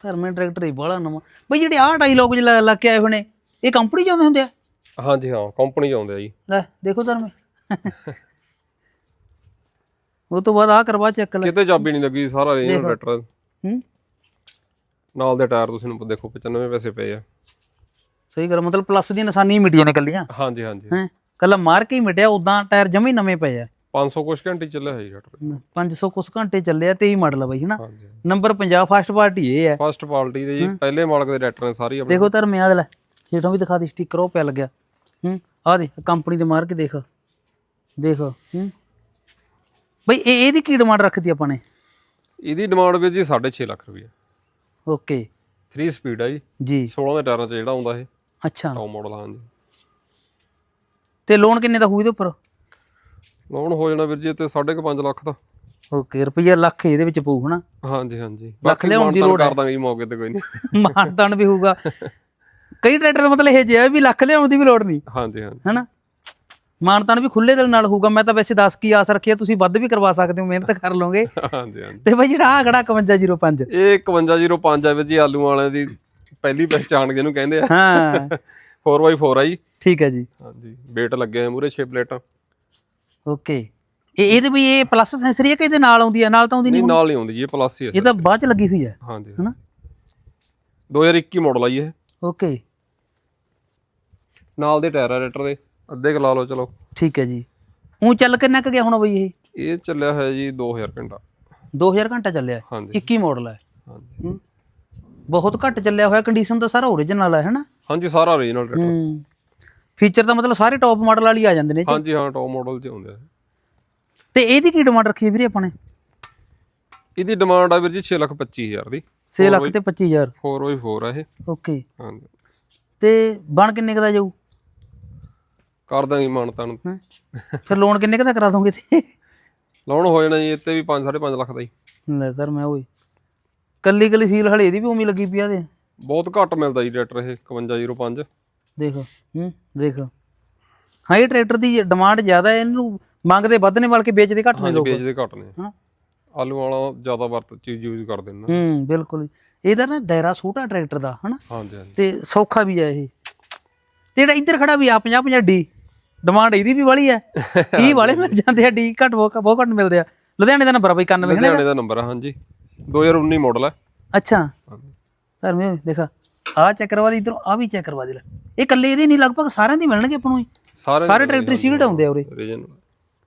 ਧਰਮੇ ਟਰੈਕਟਰ ਹੀ ਬੜਾ ਨਵਾਂ। ਬਈ ਜਿਹੜੇ ਆਹ ਡਾਇਲੌਗ ਜਿ ਲੱਗ ਕੇ ਆਏ ਹੋਏ ਨੇ ਇਹ ਕੰਪਨੀ ਚ ਆਉਂਦੇ ਹੁੰਦੇ ਆ? ਹਾਂਜੀ ਹਾਂ ਕੰਪਨੀ ਚ ਆਉਂਦੇ ਆ ਜੀ। ਲੈ ਦੇਖੋ ਧਰਮੇ ਉਹ ਤੋਂ ਬਾਅਦ ਆ ਕਰਵਾ ਚੈੱਕ ਲੈ। ਕਿਤੇ ਚਾਬੀ ਨਹੀਂ ਲੱਗੀ ਸਾਰਾ ਰੀਜਨਲ ਟਰੈਕਟਰ ਹੂੰ? ਨਾਲ ਦੇ ਟਾਇਰ ਤੁਸੀਂ ਨੂੰ ਦੇਖੋ 95 ਪੈਸੇ ਪਏ ਆ। ਸਹੀ ਗੱਲ ਮਤਲਬ ਪਲੱਸ ਦੀ ਨਿਸ਼ਾਨੀ ਹੀ ਮਿਟੀਆਂ ਨੇ ਕੱਲੀਆਂ ਹਾਂਜੀ ਹਾਂਜੀ। ਹੈ? ਕੱਲਾ ਮਾਰ ਕੇ ਹੀ ਮਿਟਿਆ ਉਦਾਂ ਟਾਇਰ ਜਮੇ ਨਵੇਂ ਪਏ ਆ। 500 ਕੁਛ ਘੰਟੇ ਚੱਲਿਆ ਹੈ ਜੀ ਟਰੈਕਟਰ 500 ਕੁਛ ਘੰਟੇ ਚੱਲਿਆ 23 ਮਾਡਲ ਆ ਬਾਈ ਹਨਾ? ਹਾਂਜੀ ਨੰਬਰ 50 ਫਸਟ ਪਾਰਟੀ ਇਹ ਹੈ ਫਸਟ ਪਾਰਟੀ ਦੇ ਜੀ ਪਹਿਲੇ ਮਾਲਕ ਦੇ ਟਰੈਕਟਰ ਨੇ ਸਾਰੀ ਆਪਣੇ ਦੇਖੋ ਧਰ ਮਿਆਦ ਲੈ ਹੇਠੋਂ ਵੀ ਦਿਖਾ ਦੀ ਸਟicker ਉਹ ਪਿਆ ਲੱਗਿਆ। ਹੂੰ ਆ ਦੇ ਕੰਪਨੀ ਦੇ ਮਾਰ ਕੇ ਦੇਖ। ਦੇਖ ਹੂੰ ਬਈ ਇਹ ਇਹਦੀ ਕੀ ਡਿਮਾਂਡ ਰੱਖਦੀ ਆਪਾਂ ਨੇ? ਇਹਦੀ ਡਿਮਾਂਡ ਵੀ ਜੀ 6.5 ਲੱਖ ਰੁਪਏ ਓਕੇ 3 ਸਪੀਡ ਆ ਜੀ। ਜੀ। 16 ਦੇ ਟਾਇਰਾਂ 'ਚ ਜਿਹੜਾ ਆਉਂਦਾ ਇਹ। ਅੱਛਾ। ਟੌਪ ਮਾਡਲ ਹਾਂਜੀ। ਤੇ ਲੋਨ ਕਿੰਨੇ ਦਾ ਹੋਊ ਇਹਦੇ ਉੱਪਰ? ਲੋਨ ਹੋ ਜਾਣਾ ਵੀਰ ਜੀ ਤੇ 5.5 ਲੱਖ ਦਾ। ਓਕੇ ਰੁਪਈਆ ਲੱਖ ਇਹਦੇ ਵਿੱਚ ਪਊ ਹਨਾ? ਹਾਂਜੀ ਹਾਂਜੀ। ਲੱਖ ਬਾਕੀ ਲਿਆਉਣ ਦੀ ਲੋੜ। ਕਰ ਦਾਂਗੇ ਜੀ ਮੌਕੇ ਤੇ ਕੋਈ ਨਹੀਂ। ਮਾਨਤਾਨ ਵੀ ਹੋਊਗਾ। ਕਈ ਟਰੈਕਟਰ ਦਾ ਮਤਲਬ ਇਹ ਜਿਹਾ ਵੀ ਲੱਖ ਲਿਆਉਣ ਦੀ ਵੀ ਲੋੜ ਨਹੀਂ ਹਾਂਜੀ ਹਾਂਜੀ। ਹੈਨਾ? ਮਾਨਤਾਨ ਵੀ ਖੁੱਲੇ ਦਿਲ ਨਾਲ ਹੋਊਗਾ। ਮੈਂ ਤਾਂ ਵੈਸੇ 10 ਕੀ ਆਸ ਰੱਖੀ ਆ ਤੁਸੀਂ ਵੱਧ ਵੀ ਕਰਵਾ ਸਕਦੇ ਹੋ ਮਿਹਨਤ ਕਰ ਲਓਗੇ। ਹਾਂਜੀ ਹਾਂਜੀ। ਤੇ ਬਾਈ ਜਿਹੜਾ ਆ ਖੜਾ 5105 ਇਹ 5105 ਹੈ ਵੀਰ ਜੀ ਆਲੂ ਵਾਲਿਆਂ ਦੀ ਪਹਿਲੀ ਪਹਿਚਾਣ ਜਿਹਨੂੰ ਕਹਿੰਦੇ ਆ। ਹਾਂ। 4x4 ਆ ਜੀ। ਠੀਕ ਹੈ ਜੀ। ਹਾਂਜੀ ਵੇਟ ਲੱਗੇ ਆ ਮੂਰੇ 6 ਪਲੇਟਾਂ। ਓਕੇ। ਇਹ ਇਹਦੇ ਵੀ ਇਹ ਪਲੱਸ ਸੈਂਸਰੀ ਹੈ ਕਿ ਇਹਦੇ ਨਾਲ ਆਉਂਦੀ ਹੈ ਨਾਲ ਤਾਂ ਆਉਂਦੀ ਨਹੀਂ ਨਹੀਂ ਨਾਲ ਨਹੀਂ ਆਉਂਦੀ ਜੀ ਇਹ ਪਲੱਸ ਹੀ ਹੈ ਇਹ ਤਾਂ ਬਾਅਦ ਚ ਲੱਗੀ ਹੋਈ ਹੈ ਹਾਂਜੀ ਹਨਾ? 2021 ਮਾਡਲ ਆ ਜੀ ਇਹ। ਓਕੇ। ਨਾਲ ਦੇ ਟਾਇਰ ਆ ਰੇਟਰ ਦੇ। ਅੱਧੇ ਕੁ ਲਾ ਲਓ ਚਲੋ। ਠੀਕ ਹੈ ਜੀ। ਉਹ ਚੱਲ ਕਿੰਨਾ ਕੁ ਗਿਆ ਹੁਣ ਬਈ ਇਹ? ਇਹ ਚੱਲਿਆ ਹੋਇਆ ਜੀ 2000 ਘੰਟਾ। 2000 ਘੰਟਾ ਚੱਲਿਆ। ਹਾਂਜੀ। 21 ਮਾਡਲ ਹੈ ਹਾਂਜੀ। ਹੂੰ। ਬਹੁਤ ਘੱਟ ਚੱਲਿਆ ਹੋਇਆ ਕੰਡੀਸ਼ਨ ਤਾਂ ਸਾਰਾ ਓਰੀਜਨਲ ਹੈ ਹੈਨਾ ਹਾਂਜੀ ਸਾਰਾ ਓਰੀਜਨਲ ਟਰੈਕਟਰ ਹੂੰ। ਫੀਚਰ ਤਾਂ ਮਤਲਬ ਸਾਰੇ ਟੌਪ ਮਾਡਲ ਵਾਲੀ ਆ ਜਾਂਦੇ ਨੇ। ਹਾਂਜੀ ਹਾਂ ਟੌਪ ਮਾਡਲ 'ਚ ਆਉਂਦੇ ਆ। ਤੇ ਇਹਦੀ ਕੀ ਡਿਮਾਂਡ ਰੱਖੀ ਹੈ ਵੀਰੇ ਆਪਾਂ ਨੇ? ਇਹਦੀ ਡਿਮਾਂਡ ਆ ਵੀਰ ਜੀ 6 ਲੱਖ 25 ਹਜ਼ਾਰ ਦੀ। 6 ਲੱਖ ਤੇ 25000 4x4 ਆ ਇਹ। ਓਕੇ ਹਾਂਜੀ। ਤੇ ਬਣ ਕਿੰਨੇ ਕੁ ਦਾ ਜਾਊ? ਕਰ ਦਾਂਗੇ ਮਾਨਤਾ ਨੂੰ ਹੈਂ? ਫਿਰ ਲੋਨ ਕਿੰਨੇ ਕੁ ਦਾ ਕਰਾ ਦੋਗੇ ਤੇ ਲੋਨ ਹੋ ਜਾਣਾ ਜੀ ਇੱਥੇ ਵੀ 5 5.5 ਲੱਖ ਦਾ ਹੀ। ਲੈ ਸਰ ਮੈਂ ਓਏ ਕੱਲੀ ਕੱਲੀ ਸੀਲ ਹਲੇ ਇਹਦੀ ਵੀ ਉਮੀ ਲੱਗੀ ਪਈ ਆ ਦੇ ਬਹੁਤ ਘੱਟ ਮਿਲਦਾ ਜੀ ਟਰੈਕਟਰ ਇਹ 5105 ਦੇਖ ਹੂੰ ਦੇਖ। ਹਾਂ ਇਹ ਟਰੈਕਟਰ ਦੀ ਡਿਮਾਂਡ ਜ਼ਿਆਦਾ ਹੈ ਇਹਨੂੰ ਮੰਗਦੇ ਵੱਧ ਨੇ ਬਲਕਿ ਵੇਚਦੇ ਘੱਟ ਨੇ ਹਾਂਜੀ ਲੋਕ। ਵੇਚਦੇ ਘੱਟ ਨੇ। ਹਾਂ। ਆਲੂ ਵਾਲਾ ਜ਼ਿਆਦਾ ਵਰਤ ਚੀਜ਼ ਯੂਜ਼ ਕਰਦੇ ਨੇ ਨਾ। ਹੂੰ ਬਿਲਕੁਲ। ਇਹਦਾ ਨਾ ਦਾਇਰਾ ਛੋਟਾ ਟਰੈਕਟਰ ਦਾ ਹਨਾ? ਹਾਂਜੀ ਹਾਂਜੀ। ਤੇ ਸੌਖਾ ਵੀ ਆ ਇਹ। ਤੇ ਜਿਹੜਾ ਇੱਧਰ ਖੜਾ ਵੀ ਆ 50 50 ਡੀ। ਡਿਮਾਂਡ ਇਹਦੀ ਵੀ ਵਾਲੀ ਹੈ। 30 ਵਾਲੇ ਮਿਲ ਜਾਂਦੇ ਆ ਡੀ ਘੱਟ ਬਹੁਤ ਬਹੁਤ ਘੱਟ ਮਿਲਦੇ ਆ। ਲੁਧਿਆਣੇ ਦਾ ਨੰਬਰ ਆ ਬਈ 91 ਹੈ ਨਾ ਲੁਧਿਆਣੇ ਦਾ ਨੰਬਰ ਹੈ ਹਾਂਜੀ। 2019 ਮਾਡਲ ਹੈ। ਅੱਛਾ। ਹਾਂਜੀ। ਸਰ ਮੈਂ ਦੇਖਾ ਆ ਚੈੱਕ ਕਰਵਾ ਦੇ ਇਧਰੋਂ ਆ ਵੀ ਚੈੱਕ ਕਰਵਾ ਦੇ ਲੈ। ਇਹ ਇਕੱਲੇ ਇਹਦੇ ਨਹੀਂ ਲਗਭਗ ਸਾਰਿਆਂ ਦੇ ਮਿਲਣਗੇ ਆਪਾਂ ਨੂੰ। ਸਾਰੇ ਸਾਰੇ ਟਰੈਕਟਰ ਸੀਲਡ ਆਉਂਦੇ ਆ ਉਰੇ। ਰੀਜਨ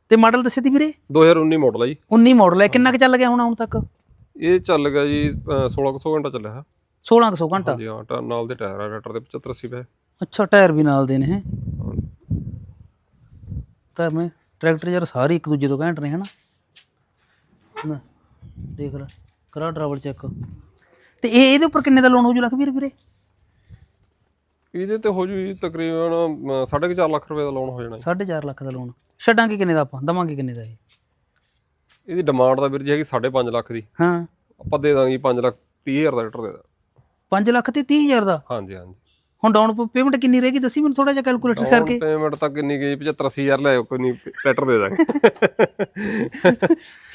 ਤੇ ਮਾਡਲ ਦੱਸੇ ਤੀ ਵੀਰੇ? 2019 ਮਾਡਲ ਹੈ ਜੀ। 19 ਮਾਡਲ ਹੈ। ਕਿੰਨਾ ਕੁ ਚੱਲ ਗਿਆ ਹੁਣ ਹੁਣ ਤੱਕ? ਇਹ ਚੱਲ ਗਿਆ ਜੀ 1600 ਘੰਟਾ ਚੱਲਿਆ ਹੈ। 1600 ਘੰਟਾ? ਹਾਂਜੀ ਹਾਂ ਟਾ- ਨਾਲ ਦੇ ਟਾਇਰ ਆ ਟਰੈਕਟਰ ਦੇ 75 80 ਪਏ। ਅੱਛਾ ਟਾਇਰ ਵੀ ਨਾਲ ਦੇ ਨੇ ਹੈ। ਤਾਂ ਮੈਂ ਟਰੈਕਟਰ ਯਾਰ ਸਾਰੇ ਇੱਕ ਦੂਜੇ ਤੋਂ ਘੈਂਟ ਨੇ ਹਨਾ। ਨਾ, ਦੇਖ ਲੈ। ਕਰਾ ਡਰਾਈਵਰ ਚੈੱਕ ਤੇ ਇਹ ਇਹਦੇ ਉੱਪਰ ਕਿੰਨੇ ਦਾ ਲੋਨ ਹੋ ਜੂ ਲੱਖ ਵੀਰ ਵੀਰੇ? ਇਹਦੇ ਤੇ ਹੋ ਜੂ ਜੀ ਤਕਰੀਬਨ ਅਮ, ਸਾਢੇ ਕੁ ਚਾਰ ਲੱਖ ਰੁਪਏ ਦਾ ਲੋਨ ਹੋ ਜਾਣਾ ਜੀ। 4.5 ਲੱਖ ਦਾ ਲੋਨ ਛੱਡਾਂਗੇ ਕਿੰਨੇ ਦਾ ਆਪਾਂ? ਦਵਾਂਗੇ ਕਿੰਨੇ ਦਾ ਇਹ? ਇਹਦੀ ਡਿਮਾਂਡ ਦਾ ਵੀਰ ਜੀ ਹੈਗੀ 5.5 ਲੱਖ ਦੀ। ਹਾਂ। ਆਪਾਂ ਦੇ ਦਾਂਗੇ 5 ਲੱਖ 30 ਹਜ਼ਾਰ ਦਾ ਟਰੈਕਟਰ ਦੇ ਦਾਂ। 5 ਲੱਖ ਤੇ 30000 ਦਾ? ਹਾਂਜੀ ਹਾਂਜੀ। ਹੁਣ ਡਾਊਨ ਪੇਮੈਂਟ ਕਿੰਨੀ ਰਹੇਗੀ ਦੱਸੀ ਮੈਨੂੰ ਥੋੜਾ ਜਿਹਾ ਕੈਲਕੂਲੇਟਰ ਕਰਕੇ। ਪੇਮੈਂਟ ਤਾਂ ਕਿੰਨੀ ਗਈ 75 80000 ਲੈ ਆਓ ਕੋਈ ਨਹੀਂ ਟਰੈਕਟਰ ਦੇ ਦਾਂਗੇ।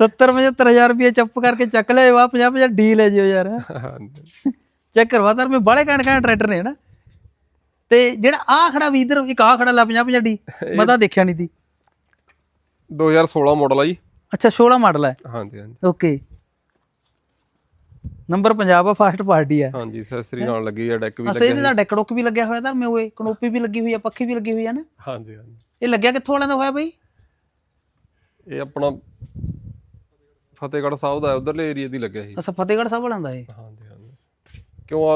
70 75000 ਰੁਪਏ ਚੱਪ ਕਰਕੇ ਚੱਕ ਲਿਆ ਵਾ 50 50 ਡੀਲ ਹੈ ਜਿਓ ਯਾਰ। ਚੈੱਕ ਕਰਵਾ ਦਰ ਮੈਂ ਬਾਲੇ ਘੈਂਟ ਘੈਂਟ ਟਰੈਕਟਰ ਨੇ ਹਨਾ? ਤੇ ਜਿਹੜਾ ਆ ਖੜਾ ਵੀ ਇਧਰ ਇੱਕ ਆ ਖੜਾ ਲਾ 50 50 ਡੀ। ਮੈਂ ਤਾਂ ਦੇਖਿਆ ਨਹੀਂ ਸੀ। 2016 ਮਾਡਲ ਆ ਜੀ। ਅੱਛਾ 16 ਮਾਡਲ ਹੈ ਹਾਂਜੀ ਹਾਂਜੀ। ਓਕੇ ਨੰਬਰ ਪੰਜਾਬ ਆ ਫਾਸਟ ਪਾਰਟੀ ਆ। ਹਾਂਜੀ ਸੈਸਰੀ ਨਾਲ ਲੱਗੀ ਆ ਡੈਕ ਵੀ ਅਸੇ ਇਹਦੇ ਦਾ ਡੈਕੜੋਕ ਵੀ ਲੱਗਿਆ ਹੋਇਆ ਤਾਂ ਮੈਂ ਓਏ ਕਨੋਪੀ ਵੀ ਲੱਗੀ ਹੋਈ ਆ ਪੱਖੀ ਵੀ ਲੱਗੀ ਹੋਈ ਆ ਨਾ। ਹਾਂਜੀ ਹਾਂਜੀ। ਇਹ ਲੱਗਿਆ ਕਿੱਥੋਂ ਵਾਲਿਆਂ ਦਾ ਹੋਇਆ ਬਈ? ਇਹ ਆਪਣਾ ਫਤਿਹਗੜ੍ਹ ਸਾਹਿਬ ਦਾ ਉਧਰਲੇ ਏਰੀਆ ਦੀ ਲੱਗਿਆ ਸੀ। ਅਸਾ ਫਤਿਹਗੜ੍ਹ ਸਾਹਿਬ ਵਾਲਿਆਂ ਦਾ ਇਹ? ਹਾਂਜੀ ਹਾਂਜੀ। ਕਿਉਂ